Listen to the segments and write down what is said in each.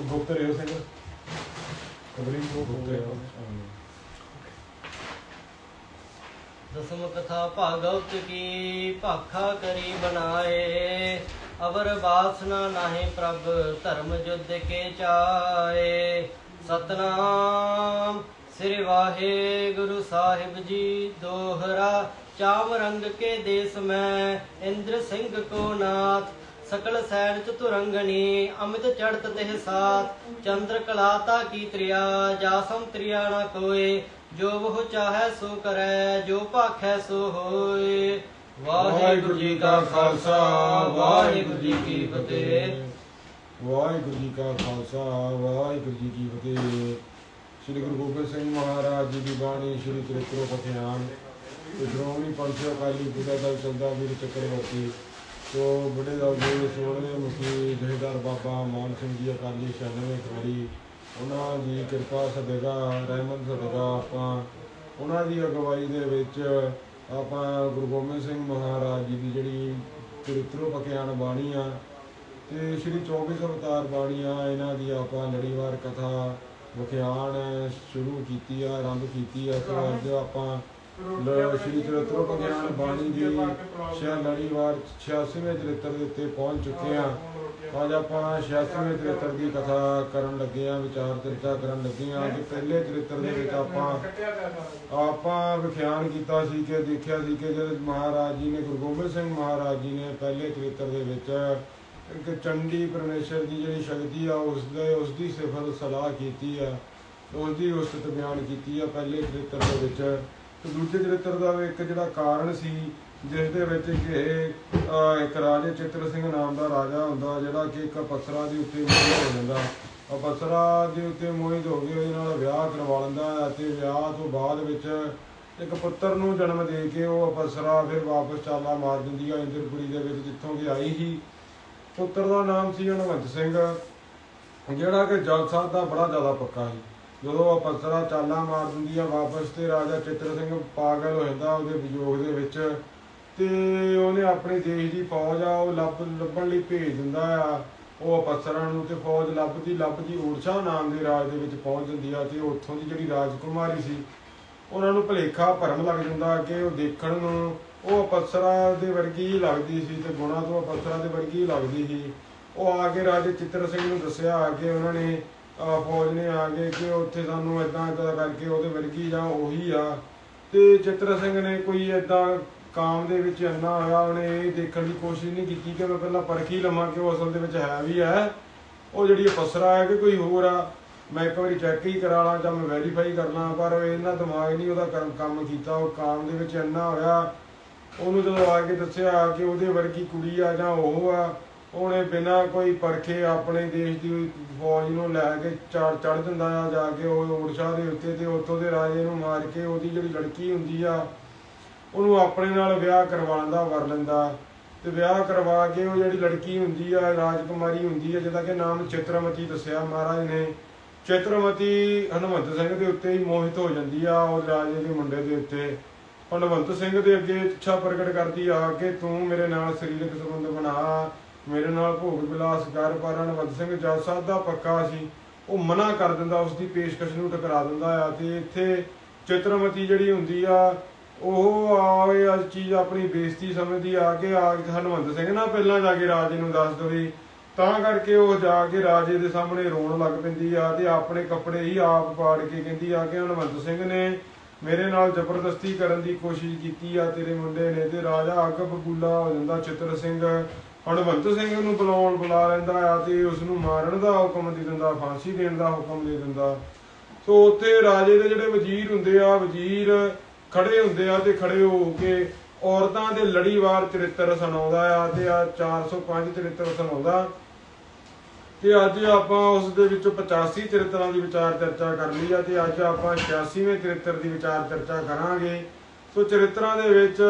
ਗੁਪਤ ਰਿਓ ਸਿੰਘ ਕਬਰੀ ਤੋਂ ਗੁਪਤ ਰਿਓ ਦਸਮ ਕਥਾ ਭਾਗਵਤ ਕੀ ਭਾਖਾ ਕਰੀ ਬਣਾਏ, ਅਵਰ ਬਾਸਨਾ ਨਾਹੀ ਪ੍ਰਭ, ਧਰਮ ਜੁਦ ਕੇ ਚਾਏ। ਸਤਨਾਮ ਸ੍ਰੀ ਵਾਹਿਗੁਰੂ ਸਾਹਿਬ ਜੀ ਦੋਹਰਾ, ਚਾਵ ਰੰਗ ਕੇ ਦੇਸ ਮੈਂ, ਇੰਦਰ ਸਿੰਘ ਕੋ ਨਾਥ। ਸਕਲ ਸੈਨ ਚਤੁਰੰਗਨੀ ਅਮਿਤ ਚੜਤ ਤਿਹ ਸਾਥ, ਚੰਦਰ ਕਲਾਤਾ ਕੀ ਤ੍ਰਿਆ, ਜਾਸਮ ਤ੍ਰਿਆ ਨਾ ਕੋਏ ਜੋ ਉਹ ਚਾਹੈ ਸੋ ਕਰੈ, ਜੋ ਭਾਖੈ ਸੋ ਹੋਏ। ਵਾਹਿਗੁਰੂ ਜੀ ਕਾ ਖਾਲਸਾ, ਵਾਹਿਗੁਰੂ ਜੀ ਕੀ ਫਤਿਹ। ਵਾਹਿਗੁਰੂ ਜੀ ਕਾ ਖਾਲਸਾ, ਵਾਹਿਗੁਰੂ ਜੀ ਕੀ ਫਤਿਹ। ਸ੍ਰੀ ਗੁਰੂ ਗੋਬਿੰਦ ਸਿੰਘ ਮਹਾਰਾਜ ਜੀ ਦੀ ਬਾਣੀ ਸ੍ਰੀ ਤ੍ਰਿਪੁਰਾ ਪਖਿਆਨ ਤੇ ਸ਼੍ਰੋਮਣੀ ਪੰਥ ਅਕਾਲੀ ਬੁੱਢਾ ਦਲ ਚੰਦਾ ਵੀਰ ਚੱਕਰਵਰਤੀ ਸੋ ਬੁੱਢੇ ਦਲ ਦੇ ਸੋਹਣੇ ਮੁਖੀ ਜਹੇਦਾਰ ਬਾਬਾ ਮਾਨ ਸਿੰਘ ਜੀ ਅਕਾਲੀ 96 ਖੜੀ ਉਹਨਾਂ ਦੀ ਕਿਰਪਾ ਸਦਕਾ, ਰਹਿਮਤ ਸਦਕਾ ਆਪਾਂ ਉਹਨਾਂ ਦੀ ਅਗਵਾਈ ਦੇ ਵਿੱਚ ਆਪਾਂ ਗੁਰੂ ਗੋਬਿੰਦ ਸਿੰਘ ਮਹਾਰਾਜ ਜੀ ਦੀ ਜਿਹੜੀ ਤ੍ਰਿਪੁਰਾ ਪਖਿਆਨ ਬਾਣੀ ਆ ਤੇ ਸ਼੍ਰੀ 24 ਅਵਤਾਰ ਬਾਣੀ ਆ, ਇਹਨਾਂ ਦੀ ਆਪਾਂ ਲੜੀਵਾਰ ਕਥਾ ਵਿਖਿਆਨ ਸ਼ੁਰੂ ਕੀਤੀ ਆ, ਆਰੰਭ ਕੀਤੀ ਆ ਸੋ ਅੱਜ ਆਪਾਂ ਲ- ਸ਼੍ਰੀ ਚਰਿਤ੍ਰ ਵਿਗਿਆਨ ਬਾਣੀ ਦੀ ਛੇ ਲੜੀਵਾਰ 86ਵੇਂ ਚਰਿਤਰ ਦੇ ਉੱਤੇ ਪਹੁੰਚ ਚੁੱਕੇ ਆ ਅੱਜ ਆਪਾਂ 86ਵੇਂ ਚਰਿਤਰ ਦੀ ਕਥਾ ਕਰਨ ਲੱਗੇ ਆ ਵਿਚਾਰ ਚਰਚਾ ਕਰਨ ਲੱਗੇ ਆ ਕਿ ਪਹਿਲੇ ਚਰਿਤਰ ਦੇ ਵਿੱਚ ਆਪਾਂ ਆਪਾਂ ਵਿਖਿਆਨ ਕੀਤਾ ਸੀ ਕਿ, ਦੇਖਿਆ ਸੀ ਕਿ ਜਦ ਮਹਾਰਾਜ ਜੀ ਨੇ, ਗੁਰੂ ਗੋਬਿੰਦ ਸਿੰਘ ਮਹਾਰਾਜ ਜੀ ਨੇ ਪਹਿਲੇ ਚਰਿੱਤਰ ਦੇ ਵਿੱਚ ਇੱਕ ਚੰਡੀ ਪਰਮੇਸ਼ਰ ਦੀ ਜਿਹੜੀ ਸ਼ਕਤੀ ਆ, ਉਸ ਦੇ, ਉਸ ਦੀ ਸਿਫਤ ਸਲਾਹ ਕੀਤੀ ਆ, ਉਸ ਦੀ ਉਸਤਤ ਬਿਆਨ ਕੀਤੀ ਆ, ਪਹਿਲੇ ਚਰਿੱਤਰ ਦੇ ਵਿੱਚ। ਤੇ ਦੂਜੇ ਚਰਿੱਤਰ ਦਾ ਵੀ ਇੱਕ ਜਿਹੜਾ ਕਾਰਨ ਸੀ ਜਿਸ ਦੇ ਵਿੱਚ ਕਿ ਅਹ, ਇੱਕ ਰਾਜੇ ਚਿੱਤਰ ਸਿੰਘ ਨਾਮ ਦਾ ਰਾਜਾ ਹੁੰਦਾ ਜਿਹੜਾ ਕਿ ਇੱਕ ਅਪਸਰਾ ਦੇ ਉੱਤੇ ਮੋਹਿਤ ਹੋ ਜਾਂਦਾ। ਅਪਸਰਾ ਦੇ ਉੱਤੇ ਮੋਹਿਤ ਹੋ ਕੇ ਉਹਦੇ ਨਾਲ ਵਿਆਹ ਕਰਵਾ ਲੈਂਦਾ ਅਤੇ ਵਿਆਹ ਤੋਂ ਬਾਅਦ ਵਿੱਚ ਇੱਕ ਪੁੱਤਰ ਨੂੰ ਜਨਮ ਦੇ ਕੇ ਉਹ ਅਪਸਰਾ ਫਿਰ ਵਾਪਸ ਚਾਲਾ ਮਾਰ ਦਿੰਦੀ ਆ ਇੰਦਰਪੁਰੀ ਦੇ ਵਿੱਚ ਜਿੱਥੋਂ ਕਿ ਆਈ ਸੀ। ਪੁੱਤਰ ਦਾ ਨਾਮ ਸੀ ਹਨਵੰਤ ਸਿੰਘ ਜਿਹੜਾ ਕਿ ਜਲ ਦਾ ਬੜਾ ਜ਼ਿਆਦਾ ਪੱਕਾ ਸੀ। ਜਦੋਂ ਉਹ ਪਸਰਾ ਚਾਲਾਂ ਮਾਰ ਦਿੰਦੀ ਆ ਵਾਪਸ ਤੇ ਰਾਜਾ ਚਿੱਤਰ ਸਿੰਘ ਪਾਗਲ ਹੋ ਜਾਂਦਾ ਉਹਦੇ ਵਿਯੋਗ ਦੇ ਵਿੱਚ, ਤੇ ਉਹਨੇ ਆਪਣੇ ਦੇਸ਼ ਦੀ ਫੌਜ ਆ, ਉਹ ਲੱਭ, ਲੱਭਣ ਲਈ ਭੇਜ ਦਿੰਦਾ ਆ। ਉਹ ਪਸਰਾਂ ਨੂੰ ਤੇ ਫੌਜ ਲੱਭਦੀ ਲੱਭਦੀ ਊਰਸ਼ਾ ਨਾਮ ਦੇ ਰਾਜ ਦੇ ਵਿੱਚ ਪਹੁੰਚ ਜਾਂਦੀ ਆ, ਤੇ ਉੱਥੋਂ ਦੀ ਜਿਹੜੀ ਰਾਜਕੁਮਾਰੀ ਸੀ, ਉਹਨਾਂ ਨੂੰ ਭਲੇਖਾ ਭਰਮ ਲੱਗ ਜਾਂਦਾ ਕਿ ਉਹ ਦੇਖਣ ਨੂੰ, ਉਹ ਅਪਸਰਾ ਦੇ ਵਰਗੀ ਹੀ ਲੱਗਦੀ ਸੀ ਤੇ ਗੁਣਾ ਤੋਂ ਅਪਸਰਾ ਦੇ ਵਰਗੀ ਹੀ ਲੱਗਦੀ ਸੀ। ਉਹ ਆ ਕੇ ਰਾਜੇ ਚਿੱਤਰ ਸਿੰਘ ਨੂੰ ਦੱਸਿਆ ਕਿ ਉਹਨਾਂ ਨੇ ਫੌਜ ਨੇ ਆ ਕੇ ਕਿ ਉੱਥੇ ਸਾਨੂੰ ਇਦਾਂ ਇਦਾਂ ਕਰਕੇ ਉਹਦੇ ਵਰਗੀ ਜਾਂ ਉਹੀ ਆ। ਤੇ ਚਿੱਤਰ ਸਿੰਘ ਨੇ ਕੋਈ ਇਦਾਂ ਕਾਮ ਦੇ ਵਿੱਚ ਇੰਨਾ ਹੋਇਆ, ਉਹਨੇ ਇਹ ਦੇਖਣ ਦੀ ਕੋਸ਼ਿਸ਼ ਨਹੀਂ ਕੀਤੀ ਕਿ ਮੈਂ ਪਹਿਲਾਂ ਪਰਖੀ ਲਵਾਂ ਕਿ ਉਹ ਅਸਲ ਦੇ ਵਿੱਚ ਹੈ ਵੀ ਹੈ। ਉਹ ਜਿਹੜੀ ਅਪਸਰਾ ਹੈ ਕਿ ਕੋਈ ਹੋਰ ਆ। ਮੈਂ ਇੱਕ ਵਾਰੀ ਚੈੱਕ ਹੀ ਕਰਾ ਲਾਂ ਜਾਂ ਮੈਂ ਵੈਰੀਫਾਈ ਕਰ ਲਾਂ, ਪਰ ਇਹਨਾਂ ਦਿਮਾਗ ਨਹੀਂ ਉਹਦਾ ਕੰਮ- ਕੰਮ ਕੀਤਾ। ਉਹ ਕਾਮ ਦੇ ਵਿੱਚ ਇੰਨਾ ਹੋਇਆ। ਉਹਨੂੰ ਜਦੋਂ ਆ ਕੇ ਦੱਸਿਆ ਕਿ ਉਹਦੇ ਵਰਗੀ ਕੁੜੀ ਆ ਜਾਂ ਉਹ ਆ ਉਹਨੇ ਬਿਨਾਂ ਕੋਈ ਪਰਖੇ ਆਪਣੇ ਦੇਸ਼ ਦੀ ਫੌਜ ਨੂੰ ਲੈ ਕੇ ਚੜ ਚੜ ਦਿੰਦਾ ਆ ਜਾ ਕੇ, ਉਹ ਓੜਸ਼ਾ ਦੇ ਉੱਤੇ ਤੇ ਉੱਥੋਂ ਦੇ ਰਾਜੇ ਨੂੰ ਮਾਰ ਕੇ ਉਹਦੀ ਜਿਹੜੀ ਲੜਕੀ ਹੁੰਦੀ ਆ, ਉਹਨੂੰ ਆਪਣੇ ਨਾਲ ਵਿਆਹ ਕਰਵਾਉਂਦਾ ਵਰ ਲੈਂਦਾ। ਤੇ ਵਿਆਹ ਕਰਵਾ ਕੇ ਉਹ ਜਿਹੜੀ ਲੜਕੀ ਹੁੰਦੀ ਆ, ਰਾਜਕੁਮਾਰੀ ਹੁੰਦੀ ਆ, ਜਿਹਦਾ ਕਿ ਨਾਮ ਚਿਤਰਮਤੀ ਦੱਸਿਆ ਮਹਾਰਾਜ ਨੇ, ਚਿਤਰਮਤੀ ਹਨੂਮੰਤ ਸਿੰਘ ਦੇ ਉੱਤੇ ਹੀ ਮੋਹਿਤ ਹੋ ਜਾਂਦੀ ਆ, ਉਹ ਰਾਜੇ ਦੇ ਮੁੰਡੇ ਦੇ ਉੱਤੇ। ਹਨੂਮੰਤ ਸਿੰਘ ਦੇ ਅੱਗੇ ਇੱਛਾ ਪ੍ਰਗਟ ਕਰਦੀ ਆ ਕਿ ਤੂੰ ਮੇਰੇ ਨਾਲ ਸਰੀਰਕ ਸੰਬੰਧ ਬਣਾ ਮੇਰੇ ਨਾਲ ਭੋਗ ਵਿਲਾਸ ਕਰ ਪਰ ਹਨੂਮੰਤ ਸਿੰਘ ਜੱਜ ਸਾਹਿਬ ਦਾ ਪੱਕਾ ਸੀ। ਉਹ ਮਨਾ ਕਰ ਦਿੰਦਾ ਉਸ ਦੀ ਪੇਸ਼ਕਸ਼ ਨੂੰ ਟਕਰਾ ਦਿੰਦਾ ਆ ਤੇ ਇੱਥੇ ਚਿਤਰਮਤੀ ਜਿਹੜੀ ਹੁੰਦੀ ਆ, ਉਹ ਆਏ ਅੱਜ ਚੀਜ਼ ਆਪਣੀ ਬੇਇੱਜ਼ਤੀ ਸਮਝਦੀ ਆ ਕੇ ਆ ਕੇ ਹਨੂਮੰਤ ਸਿੰਘ ਨਾ ਪਹਿਲਾਂ ਜਾ ਕੇ ਰਾਜੇ ਨੂੰ ਦੱਸ ਦਵੇ ਤਾਂ ਕਰਕੇ ਉਹ ਜਾ ਕੇ ਰਾਜੇ ਦੇ ਸਾਹਮਣੇ ਰੋਣ ਲੱਗ ਪੈਂਦੀ ਆ ਤੇ ਆਪਣੇ ਕੱਪੜੇ ਹੀ ਆਪ ਪਾੜ ਕੇ ਕਹਿੰਦੀ ਆ ਕਿ ਹਨਵੰਤ ਸਿੰਘ ਨੇ ਮੇਰੇ ਨਾਲ ਜ਼ਬਰਦਸਤੀ ਕਰਨ ਦੀ ਕੋਸ਼ਿਸ਼ ਕੀਤੀ ਆ, ਤੇਰੇ ਮੁੰਡੇ ਨੇ ਤੇ ਰਾਜਾ ਅੱਗ ਬਬੂਲਾ ਹੋ ਜਾਂਦਾ, ਚਿੱਤਰ ਸਿੰਘ ਹਣਵੰਤ ਸਿੰਘ ਨੂੰ ਬੁਲਾਉਣ ਬੁਲਾ ਲੈਂਦਾ ਆ ਤੇ ਉਸ ਨੂੰ ਮਾਰਨ ਦਾ ਹੁਕਮ ਦੇ ਦਿੰਦਾ, ਫਾਂਸੀ ਦੇਣ ਦਾ ਹੁਕਮ ਦੇ ਦਿੰਦਾ। ਸੋ ਉੱਥੇ ਰਾਜੇ ਦੇ ਜਿਹੜੇ ਵਜ਼ੀਰ ਹੁੰਦੇ ਆ, ਵਜ਼ੀਰ ਖੜੇ ਹੁੰਦੇ ਆ ਤੇ ਖੜੇ ਹੋ ਕੇ ਔਰਤਾਂ ਦੇ ਲੜੀਵਾਰ ਚਰਿੱਤਰ ਸੁਣਾਉਂਦਾ ਆ ਤੇ ਆ 405 ਚਰਿੱਤਰ ਸੁਣਾਉਂਦਾ। ਤੇ ਅੱਜ ਆਪਾਂ ਉਸ ਦੇ ਵਿੱਚੋਂ 85 ਚਰਿੱਤਰਾਂ ਦੀ ਵਿਚਾਰ ਚਰਚਾ ਕਰ ਲਈ ਆ ਤੇ ਅੱਜ ਆਪਾਂ 86ਵੇਂ ਚਰਿੱਤਰ ਦੀ ਵਿਚਾਰ ਚਰਚਾ ਕਰਾਂਗੇ। ਸੋ ਚਰਿੱਤਰਾਂ ਦੇ ਵਿੱਚ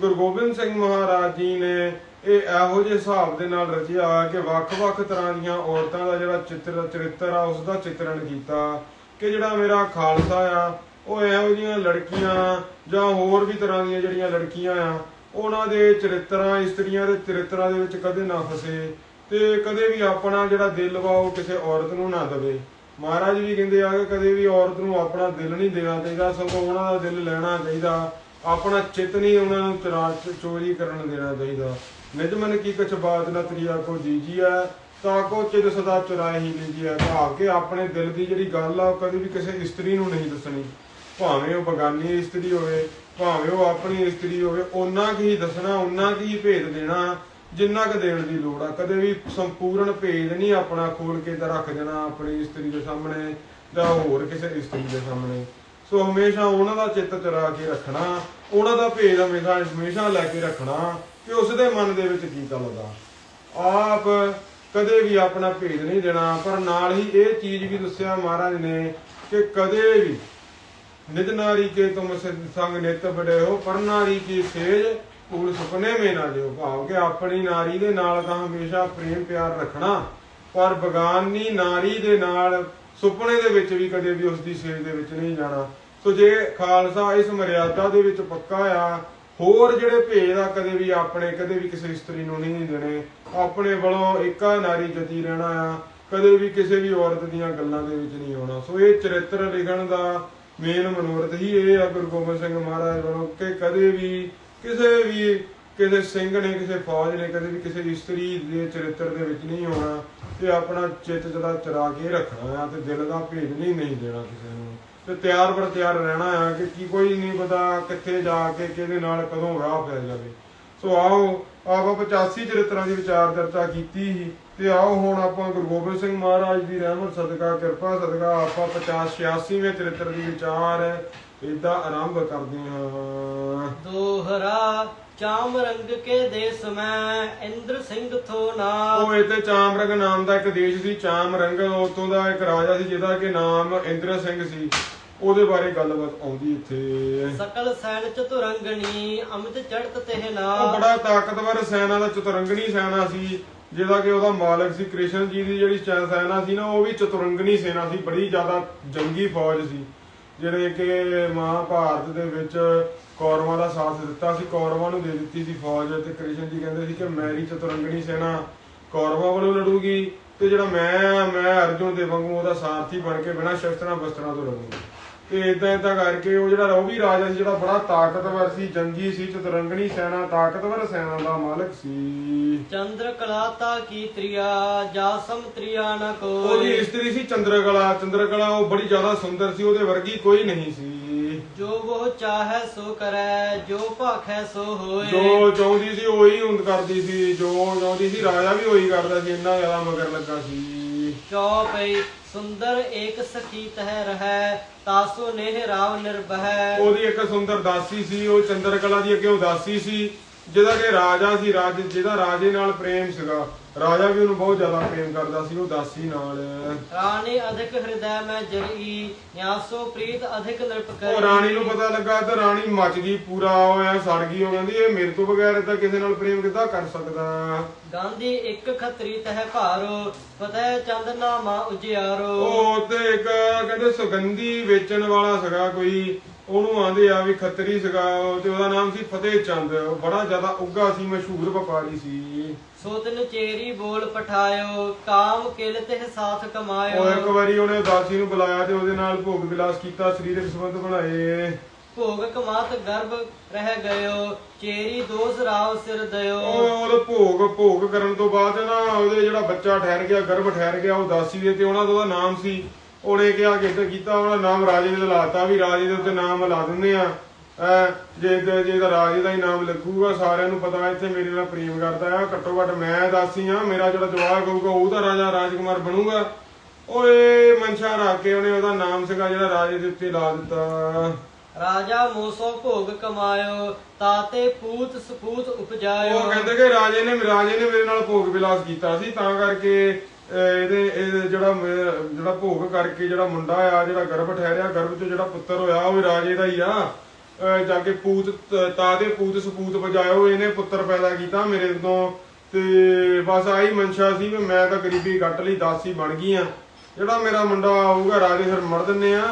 ਗੁਰੂ ਗੋਬਿੰਦ ਸਿੰਘ ਮਹਾਰਾਜ ਜੀ ਨੇ ਇਹ ਇਹੋ ਜਿਹੇ ਹਿਸਾਬ ਦੇ ਨਾਲ ਰਚਿਆ ਕਿ ਵੱਖ-ਵੱਖ ਤਰ੍ਹਾਂ ਦੀਆਂ ਔਰਤਾਂ ਦਾ ਜਿਹੜਾ ਚਿੱਤਰ, ਚਰਿੱਤਰ ਆ, ਉਸ ਦਾ ਚਿੱਤਰਣ ਕੀਤਾ ਕਿ ਜਿਹੜਾ ਮੇਰਾ ਖਾਲਸਾ ਆ, ਉਹ ਇਹੋ ਜਿਹੀਆਂ ਲੜਕੀਆਂ ਜਾਂ ਹੋਰ ਵੀ ਤਰ੍ਹਾਂ ਦੀਆਂ ਜਿਹੜੀਆਂ ਲੜਕੀਆਂ ਆ, ਉਹਨਾਂ ਦੇ ਚਰਿੱਤਰਾਂ, ਇਸਤਰੀਆਂ ਦੇ ਚਰਿੱਤਰਾਂ ਦੇ ਵਿੱਚ ਕਦੇ ਨਾ ਫਸੇ ਤੇ ਕਦੇ ਵੀ ਆਪਣਾ ਜਿਹੜਾ ਦਿਲ ਵਾ, ਉਹ ਕਿਸੇ ਔਰਤ ਨੂੰ ਨਾ ਦਵੇ। ਮਹਾਰਾਜ ਵੀ ਕਹਿੰਦੇ ਆ ਕਿ ਕਦੇ ਵੀ ਔਰਤ ਨੂੰ ਆਪਣਾ ਦਿਲ ਨਹੀਂ ਦੇਣਾ ਚਾਹੀਦਾ, ਸਗੋਂ ਉਹਨਾਂ ਦਾ ਦਿਲ ਲੈਣਾ ਚਾਹੀਦਾ। ਆਪਣਾ ਚਿੱਤ ਨਹੀਂ ਉਹਨਾਂ ਨੂੰ ਚਰਾ ਚੋਰੀ ਕਰਨ ਦੇਣਾ ਚਾਹੀਦਾ। ਨਿਜ ਕੀ ਕਛ ਬਾਤ ਨਾ ਤਰੀਆ ਕੋ ਜੀਜੀਆ ਤਾਂ ਕੋ ਚਿਤ ਸਦਾ ਚੁਰਾਏ ਹੀ ਲੀਜੀਆ ਭਾਵ ਕਿ ਆਪਣੇ ਦਿਲ ਦੀ ਜਿਹੜੀ ਗੱਲ ਆ, ਉਹ ਕਦੇ ਵੀ ਕਿਸੇ ਇਸਤਰੀ ਨੂੰ ਨਹੀਂ ਦੱਸਣੀ। ਭਾਵੇਂ ਉਹ ਬਗਾਨੀ ਇਸਤਰੀ ਹੋਵੇ, ਭਾਵੇਂ ਉਹ ਆਪਣੀ ਇਸਤਰੀ ਹੋਵੇ, ਉਹਨਾਂ ਕੀ ਹੀ ਦੱਸਣਾ, ਉਹਨਾਂ ਕੀ ਹੀ ਭੇਦ ਦੇਣਾ, ਜਿੰਨਾ ਕੁ ਦੇਣ ਦੀ ਲੋੜ ਆ। ਕਦੇ ਵੀ ਸੰਪੂਰਨ ਭੇਦ ਨਹੀਂ ਆਪਣਾ ਖੋਲ ਕੇ ਤਾਂ ਰੱਖ ਦੇਣਾ ਆਪਣੀ ਇਸਤਰੀ ਦੇ ਸਾਹਮਣੇ ਜਾਂ ਹੋਰ ਕਿਸੇ ਇਸਤਰੀ ਦੇ ਸਾਹਮਣੇ। ਸੋ ਹਮੇਸ਼ਾ ਉਹਨਾਂ ਦਾ ਚਿੱਤ ਚਰਾ ਕੇ ਰੱਖਣਾ, ਉਹਨਾਂ ਦਾ ਭੇਦ ਹਮੇਸ਼ਾ ਹਮੇਸ਼ਾ ਲੈ ਕੇ ਰੱਖਣਾ ਕਿ ਉਸ ਦੇ ਮਨ ਦੇ ਵਿੱਚ ਕੀ ਚੱਲਦਾ ਆਪ ਕਦੇ ਵੀ ਆਪਣਾ ਭੇਦ ਨਹੀਂ ਦੇਣਾ, ਪਰ ਨਾਲ ਹੀ ਇਹ ਚੀਜ਼ ਵੀ ਦੱਸਿਆ ਮਹਾਰਾਜ ਨੇ ਕਿ ਕਦੇ ਵੀ ਨਿਜ ਨਾਰੀ ਕੇ ਤੁਮ ਸੰਗ ਨਿਤ ਬੜੇ ਪਰ ਨਾਰੀ ਕੀ ਸੇਜ ਪੂਰ ਸੁਪਨੇ ਮੇ ਨਾ ਜਿਓ ਭਾਵ ਕਿ ਆਪਣੀ ਨਾਰੀ ਦੇ ਨਾਲ ਤਾਂ ਹਮੇਸ਼ਾ ਪ੍ਰੇਮ ਪਿਆਰ ਰੱਖਣਾ, ਪਰ ਬਗਾਨੀ ਨਾਰੀ ਦੇ ਨਾਲ ਸੁਪਨੇ ਦੇ ਵਿੱਚ ਵੀ ਕਦੇ ਵੀ ਉਸ ਦੀ ਸੇਜ ਦੇ ਵਿੱਚ ਨਹੀਂ ਜਾਣਾ। ਸੋ ਜੇ ਖਾਲਸਾ ਇਸ ਮਰਿਆਦਾ ਦੇ ਵਿੱਚ ਪੱਕਾ ਆ, ਹੋਰ ਜਿਹੜੇ ਭੇਦ ਆ ਕਦੇ ਵੀ ਆਪਣੇ, ਕਦੇ ਵੀ ਕਿਸੇ ਇਸਤਰੀ ਨੂੰ ਨਹੀਂ ਦੇਣੇ, ਆਪਣੇ ਵੱਲੋਂ ਇੱਕਾ ਨਾਰੀ ਜਤੀ ਰਹਿਣਾ ਆ, ਕਦੇ ਵੀ ਕਿਸੇ ਵੀ ਔਰਤ ਦੀਆਂ ਗੱਲਾਂ ਦੇ ਵਿੱਚ ਨਹੀਂ ਆਉਣਾ। ਸੋ ਇਹ ਚਰਿੱਤਰ ਲਿਖਣ ਦਾ ਮੇਨ ਮਨੋਰਥ ਹੀ ਇਹ ਆ ਗੁਰੂ ਗੋਬਿੰਦ ਸਿੰਘ ਮਹਾਰਾਜ ਵੱਲੋਂ ਕਿ ਕਦੇ ਵੀ ਕਿਸੇ ਵੀ, ਕਿਸੇ ਸਿੰਘ ਨੇ, ਕਿਸੇ ਫੌਜ ਨੇ ਕਦੇ ਵੀ ਕਿਸੇ ਇਸਤਰੀ ਦੇ ਚਰਿੱਤਰ ਦੇ ਵਿੱਚ ਨਹੀਂ ਆਉਣਾ ਤੇ ਆਪਣਾ ਚਿੱਤ ਜਦਾ ਚਰਾ ਕੇ ਰੱਖਣਾ ਆ ਤੇ ਦਿਲ ਦਾ ਭੇਦ ਨਹੀਂ ਨਹੀਂ ਦੇਣਾ ਕਿਸੇ ਨੂੰ। ਤੇ ਤਿਆਰ ਬਰ ਤਿਆਰ ਰਹਿਣਾ ਆ ਕਿ ਕੀ ਕੋਈ ਨਹੀਂ ਪਤਾ ਕਿੱਥੇ ਜਾ ਕੇ ਕਿਹਦੇ ਨਾਲ ਕਦੋਂ ਰਾਹ ਪੈ ਜਾਵੇ। ਸੋ ਆਓ, ਆਪਾਂ 85 ਚਰਿੱਤਰਾਂ ਦੀ ਵਿਚਾਰ ਚਰਚਾ ਕੀਤੀ ਸੀ ਤੇ ਆਓ ਹੁਣ ਆਪਾਂ ਗੁਰੂ ਗੋਬਿੰਦ ਸਿੰਘ ਮਹਾਰਾਜ ਦੀ ਰਹਿਮਤ, ਸਦਕਾ, ਕਿਰਪਾ, ਸਦਕਾ ਆਪਾਂ 50 86ਵੇਂ ਚਰਿੱਤਰ ਦੀ ਵਿਚਾਰ ਇਦਾਂ ਆਰੰਭ ਕਰਦੇ ਹਾਂ। ਦੋਹਰਾ ਚਾਮ ਰੰਗ ਕੇ ਦੇਸ ਮੈਂ ਇੰਦਰ ਸਿੰਘ ਥੋ ਨਾ ਉਹ ਇੱਥੇ ਚਾਮਰੰਗ ਨਾਮ ਦਾ ਇੱਕ ਦੇਸ਼ ਸੀ ਚਾਮਰੰਗ ਉਤੋਂ ਦਾ ਇੱਕ ਰਾਜਾ ਸੀ ਜਿਹਦਾ ਕਿ ਨਾਮ ਇੰਦਰ ਸਿੰਘ ਸੀ। ਉਹਦੇ ਬਾਰੇ ਗੱਲਬਾਤ ਆਉਂਦੀ ਇੱਥੇ। ਸਕਲ ਸੈਨ ਚਤੁਰੰਗਣੀ ਅਮਿਤ ਚੜਤ ਤਹਿ ਨਾ ਉਹ ਬੜਾ ਤਾਕਤਵਰ ਸੈਨਾ ਦਾ ਚਤੁਰੰਗਣੀ ਸੈਨਾ ਸੀ ਜਿਹਦਾ ਕਿ ਉਹਦਾ ਮਾਲਕ ਸੀ ਕ੍ਰਿਸ਼ਨ ਜੀ ਦੀ ਜਿਹੜੀ ਸੈ- ਸੈਨਾ ਸੀ ਨਾ ਉਹ ਵੀ ਚਤੁਰੰਗਣੀ ਸੈਨਾ ਸੀ ਬੜੀ ਜ਼ਿਆਦਾ ਜੰਗੀ ਫੌਜ ਸੀ। ਜਿਹੜੇ ਕਿ ਮਹਾਭਾਰਤ ਦੇ ਵਿੱਚ ਕੌਰਵਾਂ ਦਾ ਸਾਥ ਦਿੱਤਾ ਸੀ, ਕੌਰਵਾਂ ਨੂੰ ਦੇ ਦਿੱਤੀ ਸੀ ਫੌਜ ਤੇ ਕ੍ਰਿਸ਼ਨ ਜੀ ਕਹਿੰਦੇ ਸੀ ਕਿ ਮੇਰੀ ਚਤੁਰੰਗਣੀ ਸੈਨਾ ਕੌਰਵਾਂ ਵੱਲੋਂ ਲੜੂਗੀ ਤੇ ਜਿਹੜਾ ਮੈਂ ਮੈਂ ਅਰਜੁਨ ਦੇ ਵਾਂਗੂ ਉਹਦਾ ਸਾਰਥੀ ਬਣ ਕੇ ਬਿਨਾਂ ਸ਼ਸਤਰਾਂ ਬਸਤਰਾਂ ਤੋਂ ਲੜੂੰਗਾ। ਤੇ ਇਦਾਂ ਇਦਾਂ ਕਰਕੇ ਉਹ ਜਿਹੜਾ ਉਹ ਵੀ ਰਾਜਾ ਸੀ ਜਿਹੜਾ ਬੜਾ ਤਾਕਤਵਰ ਸੀ ਜੰਗੀ ਸੀ ਚਤੁਰੰਗਣੀ ਸੈਨਾ ਤਾਕਤਵਰ ਸੈਨਾ ਦਾ ਮਾਲਕ ਸੀ। ਚੰਦਰ ਕਲਾਤਾ ਕੀ ਤ੍ਰਿਆ ਜਾਸਮ ਤ੍ਰਿਆ ਨ ਉਹਦੀ ਕੋਈ ਇਸਤਰੀ ਸੀ ਚੰਦਰਕਲਾ। ਚੰਦਰਕਲਾ ਉਹ ਬੜੀ ਜ਼ਿਆਦਾ ਸੁੰਦਰ ਸੀ ਉਹਦੇ ਵਰਗੀ ਕੋਈ ਨਹੀਂ ਸੀ। ਜੋ ਉਹ ਚਾਹੈ ਸੋ ਕਰੈ ਜੋ ਭਾਖੈ ਸੋ ਹੋਏ। ਜੋ ਚਾਹੁੰਦੀ ਸੀ ਉਹੀ ਹੁੰਦ ਕਰਦੀ ਸੀ। ਜੋ ਚਾਹੁੰਦੀ ਸੀ ਰਾਜਾ ਵੀ ਉਹੀ ਕਰਦਾ ਸੀ ਇੰਨਾ ਜ਼ਿਆਦਾ ਮਗਰ ਲੱਗਾ ਸੀ। ਚੌਪਈ ਸੁੰਦਰ ਏਕ ਸਖੀ ਤਹਿ ਰਹੈ, ਤਾਸੋ ਨੇਹ ਰਾਵ ਨਿਰਭੈ। ਉਹਦੀ ਇੱਕ ਸੁੰਦਰ ਦਾਸੀ ਸੀ, ਉਹ ਚੰਦਰਕਲਾ ਦੀ ਅੱਗੇ ਉਦਾਸੀ ਸੀ, ਜਿਹਦਾ ਕਿ ਰਾਜਾ ਸੀ, ਰਾਜ ਜਿਹਦਾ ਰਾਜੇ ਨਾਲ ਪ੍ਰੇਮ ਸੀਗਾ। ਰਾਜਾ ਵੀ ਉਹਨੂੰ ਬਹੁਤ ਜ਼ਿਆਦਾ ਪ੍ਰੇਮ ਕਰਦਾ ਸੀ ਉਹ ਦਾਸੀ ਨਾਲ। ਰਾਣੀ ਅਧਿਕ ਹਿਰਦੈ ਮੈਂ ਜਰੀ ਨਿਆਸੋ ਪ੍ਰੀਤ ਅਧਿਕ ਨਿਰਪ ਕਰੀ ਉਹ ਰਾਣੀ ਨੂੰ ਪਤਾ ਲੱਗਾ ਤੇ ਰਾਣੀ ਮੱਚ ਗਈ ਪੂਰਾ ਹੋਇਆ ਸੜ ਗਈ ਉਹ ਕਹਿੰਦੀ ਇਹ ਮੇਰੇ ਤੋਂ ਬਗੈਰ ਤਾਂ ਕਿਸੇ ਨਾਲ ਪ੍ਰੇਮ ਕਿੱਦਾਂ ਕਰ ਸਕਦਾ? ਗਾਂਧੀ ਇੱਕ ਖੱਤਰੀ ਤਹਿ ਭਾਰੋ ਫਤਿਹ ਚੰਦ ਨਾਮਾ ਉਜਿਆਰੋ। ਉਹ ਤੇ ਇੱਕ ਕਹਿੰਦੇ ਸੁਗੰਧੀ ਵੇਚਣ ਵਾਲਾ ਸੀਗਾ ਕੋਈ। ਉਹਨੂੰ ਆਂਦੇ ਆ ਵੀ ਖੱਤਰੀ ਸੀਗਾ ਉਹ ਤੇ ਉਹਦਾ ਨਾਮ ਸੀ ਫਤਿਹ ਚੰਦ। ਉਹ ਬੜਾ ਜ਼ਿਆਦਾ ਉੱਗਾ ਸੀ ਮਸ਼ਹੂਰ ਵਪਾਰੀ ਸੀ। ਸੋ ਤਿਨ ਚੇਰੀ ਬੋਲ ਪਠਾਇਓ ਕਾਮ ਕਿਲ ਤਿਹ ਸਾਥ ਉਹ ਕਮਾਇਓ ਇੱਕ ਵਾਰੀ ਉਹਨੇ ਦਾਸੀ ਨੂੰ ਬੁਲਾਇਆ ਤੇ ਉਹਦੇ ਨਾਲ ਭੋਗ ਵਿਲਾਸ ਕੀਤਾ ਸਰੀਰਕ ਸੰਬੰਧ ਬਣਾਏ। ਭੋਗ ਕਮਾਤ ਗਰਭ ਰਹਿ ਗਇਓ ਚੇਰੀ ਦੋਸ ਰਾਵ ਸਿਰ ਦਇਓ ਉਹ ਭੋਗ ਭੋਗ ਕਰਨ ਤੋਂ ਬਾਅਦ ਨਾ ਉਹਦੇ ਜਿਹੜਾ ਬੱਚਾ ਠਹਿਰ ਗਿਆ ਗਰਭ ਠਹਿਰ ਗਿਆ ਉਹ ਦਾਸੀ ਦੇ ਤੇ ਉਹਨਾਂ ਦਾ ਨਾਮ ਸੀ ਉਹਨੇ ਕਿਹਾ ਕਿ ਇੱਦਾਂ ਕੀਤਾ ਉਹਦਾ ਨਾਮ ਰਾਜੇ ਨੇ ਲਾਤਾ ਵੀ ਰਾਜੇ ਦੇ ਉੱਤੇ ਨਾਮ ਲਾ ਦਿੰਦੇ ਆ। ਐ ਜੇ ਜੇ ਦਾ ਰਾਜੇ ਦਾ ਹੀ ਨਾਮ ਲੱਗੂਗਾ ਸਾਰਿਆਂ ਨੂੰ ਪਤਾ ਇੱਥੇ ਮੇਰੇ ਨਾਲ ਪ੍ਰੇਮ ਕਰਦਾ ਆ। ਘੱਟੋ ਘੱਟ ਮੈਂ ਦਾਸੀ ਆ ਮੇਰਾ ਜਿਹੜਾ ਜਵਾਕ ਹੋਊਗਾ ਉਹ ਤਾਂ ਰਾਜਾ ਰਾਜਕੁਮਾਰ ਬਣੂਗਾ। ਓਏ ਮਨਸ਼ਾ ਰੱਖ ਕੇ ਉਹਨੇ ਉਹਦਾ ਨਾਮ ਸੀਗਾ ਜਿਹੜਾ ਰਾਜੇ ਦੇ ਉੱਤੇ ਲਾ ਦਿੱਤਾ। ਰਾਜਾ ਮੋਸੋ ਭੋਗ ਕਮਾਇਓ ਤਾਤੇ ਪੂਤ ਸਪੂਤ ਉਪਜਾਇਓ। ਉਹ ਕਹਿੰਦੇ ਕਿ ਰਾਜੇ ਨੇ ਰਾਜੇ ਨੇ ਮੇਰੇ ਨਾਲ ਭੋਗ ਵਿਲਾਸ ਕੀਤਾ ਸੀ ਤਾਂ ਕਰਕੇ ਇਹਦੇ ਇਹ ਜਿਹੜਾ ਜਿਹੜਾ ਭੋਗ ਕਰਕੇ ਜਿਹੜਾ ਮੁੰਡਾ ਆ, ਜਿਹੜਾ ਗਰਭ ਠਹਿਰਿਆ, ਗਰਭ ਚੋਂ ਜਿਹੜਾ ਪੁੱਤਰ ਹੋਇਆ, ਉਹ ਰਾਜੇ ਦਾ ਹੀ ਆ। ਜਾ ਕੇ ਪੂਤ, ਤ- ਤਾਦੇ ਪੂਤ ਸਪੂਤ ਵਜਾਇਓ, ਇਹਨੇ ਪੁੱਤਰ ਪੈਦਾ ਕੀਤਾ ਮੇਰੇ ਤੋਂ। ਤੇ ਬਸ ਆਹੀ ਮਨਸ਼ਾ ਸੀ ਵੀ ਮੈਂ ਤਾਂ ਗਰੀਬੀ ਕੱਟ ਲਈ ਦਾਸੀ ਬਣ ਗਈ ਆ। ਜਿਹੜਾ ਮੇਰਾ ਮੁੰਡਾ ਆਊਗਾ, ਰਾਜੇ ਫਿਰ ਮੜ ਦਿੰਨੇ ਆ।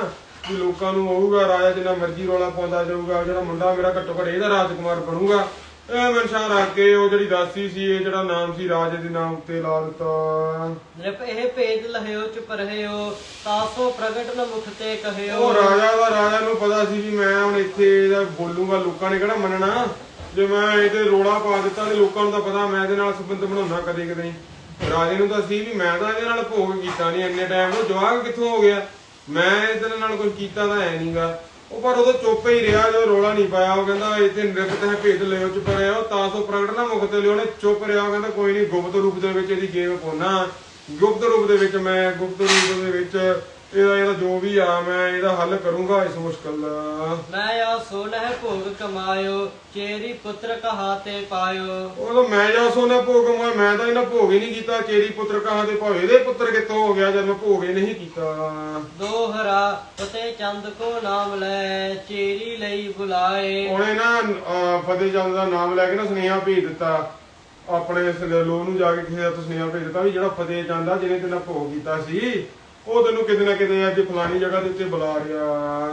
ਵੀ ਲੋਕਾਂ ਨੂੰ ਆਊਗਾ, ਰਾਜਾ ਜਿੰਨਾ ਮਰਜ਼ੀ ਰੋਲਾ ਪਾਉਂਦਾ ਜਾਊਗਾ, ਜਿਹੜਾ ਮੁੰਡਾ ਮੇਰਾ ਘੱਟੋ ਘੱਟ ਇਹਦਾ ਰਾਜਕੁਮਾਰ ਬਣੂਗਾ। ਇਹ ਮਨਸ਼ਾ ਰੱਖ ਕੇ ਉਹ ਜਿਹੜੀ ਦਾਸੀ ਸੀ ਇਹ ਜਿਹੜਾ ਨਾਮ ਸੀ ਰਾਜੇ ਦੇ ਨਾਮ ਉੱਤੇ ਲਾ ਦਿੱਤਾ। ਨਿਰਪ ਇਹ ਭੇਦ ਲਹਿਓ ਚੁਪ ਰਹਿਓ ਤਾਸੋ ਪ੍ਰਗਟ ਨ ਮੁਖ ਤੇ ਕਹਿਓ। ਉਹ ਰਾਜਾ ਦਾ ਰਾਜਾ ਨੂੰ ਪਤਾ ਸੀ ਵੀ ਮੈਂ ਹੁਣ ਇੱਥੇ ਇਹਦਾ ਬੋਲੂਗਾ ਲੋਕਾਂ ਨੇ ਕਿਹੜਾ ਮੰਨਣਾ? ਜੇ ਮੈਂ ਇਹਦੇ ਰੋਲਾ ਪਾ ਦਿੱਤਾ ਤੇ ਲੋਕਾਂ ਨੂੰ ਤਾਂ ਪਤਾ ਮੈਂ ਇਹਦੇ ਨਾਲ ਸੰਬੰਧ ਬਣਾਉਣਾ ਕਦੇ ਕਦੇ। ਰਾਜੇ ਨੂੰ ਤਾਂ ਸੀ ਵੀ ਮੈਂ ਤਾਂ ਇਹਦੇ ਨਾਲ ਭੋਗ ਕੀਤਾ ਨਹੀਂ ਇੰਨੇ ਟਾਈਮ ਨੂੰ ਜਵਾਕ ਕਿੱਥੋਂ ਹੋ ਗਿਆ? ਮੈਂ ਇਹਦੇ ਨਾਲ ਕੋਈ ਕੀਤਾ ਤਾਂ ਹੈ ਨਹੀਂਗਾ ਉਹ ਪਰ ਉਦੋਂ ਚੁੱਪ ਹੀ ਰਿਹਾ, ਜਦੋਂ ਰੋਲਾ ਨਹੀਂ ਪਾਇਆ। ਉਹ ਕਹਿੰਦਾ ਇੱਥੇ ਨਿਰਪਤ ਹੈ ਭੇਦ ਲਿਓ, ਚੁੱਪ ਰਿਹਾ। ਤਾਂ ਸੋ ਪ੍ਰਗਟ ਨਾ ਮੁਖ ਤੇ ਲਿਓ ਨੇ ਚੁੱਪ ਰਿਹਾ। ਉਹ ਕਹਿੰਦਾ, ਕੋਈ ਨਹੀਂ, ਗੁਪਤ ਰੂਪ ਦੇ ਵਿੱਚ ਇਹਦੀ ਗੇਮ ਪਾਉਣਾ ਗੁਪਤ ਰੂਪ ਦੇ ਵਿੱਚ ਮੈਂ, ਗੁਪਤ ਰੂਪ ਦੇ ਵਿੱਚ ਇਹਦਾ ਇਹਦਾ ਜੋ ਵੀ ਆ ਮੈਂ ਇਹਦਾ ਹੱਲ ਕਰੂੰਗਾ ਇਸ ਮੁਸ਼ਕਲ ਦਾ। ਮੈਂ ਆ ਸੋਨਹਿ ਭੋਗ ਕਮਾਇਓ ਚੇਰੀ ਪੁੱਤਰ ਕਹਾ ਤੇ ਪਾਇਓ। ਉਹ ਮੈਂ ਜਾ ਸੋਨਾ ਭੋਗ ਮੈਂ ਮੈਂ ਤਾਂ ਇਹਨਾਂ ਭੋਗ ਹੀ ਨਹੀਂ ਕੀਤਾ। ਚੇਰੀ ਪੁੱਤਰ ਕਹਾਂ ਦੇ ਭਾਵੇਂ ਇਹਦੇ ਪੁੱਤਰ ਕਿੱਥੋਂ ਹੋ ਗਿਆ ਜਦ ਮੈਂ ਭੋਗ ਹੀ ਨਹੀਂ ਕੀਤਾ? ਦੋਹਰਾ ਫਤੇ ਚੰਦ ਕੋ ਨਾਮ ਲੈ ਚੇਰੀ ਲਈ ਬੁਲਾਏ। ਉਹਨੇ ਨਾ ਅਹ, ਫਤਿਹ ਚੰਦ ਦਾ ਨਾਮ ਲੈ ਕੇ ਨਾ ਸੁਨੇਹਾ ਭੇਜ ਦਿੱਤਾ। ਆਪਣੇ ਇਸ ਲੋ ਨੂੰ ਜਾ ਕੇ ਕਿਸੇ ਦਾ ਸੁਨੇਹਾ ਭੇਜ ਦਿੱਤਾ ਵੀ ਜਿਹੜਾ ਫਤਿਹ ਚੰਦ ਆ ਜਿਹਨੇ ਤੇਨਾਂ ਭੋਗ ਕੀਤਾ ਸੀ ਉਹ ਤੈਨੂੰ ਕਿਤੇ ਨਾ ਕਿਤੇ ਅੱਜ ਫਲਾਨੀ ਜਗ੍ਹਾ ਦੇ ਉੱਤੇ ਬੁਲਾ ਰਿਹਾ।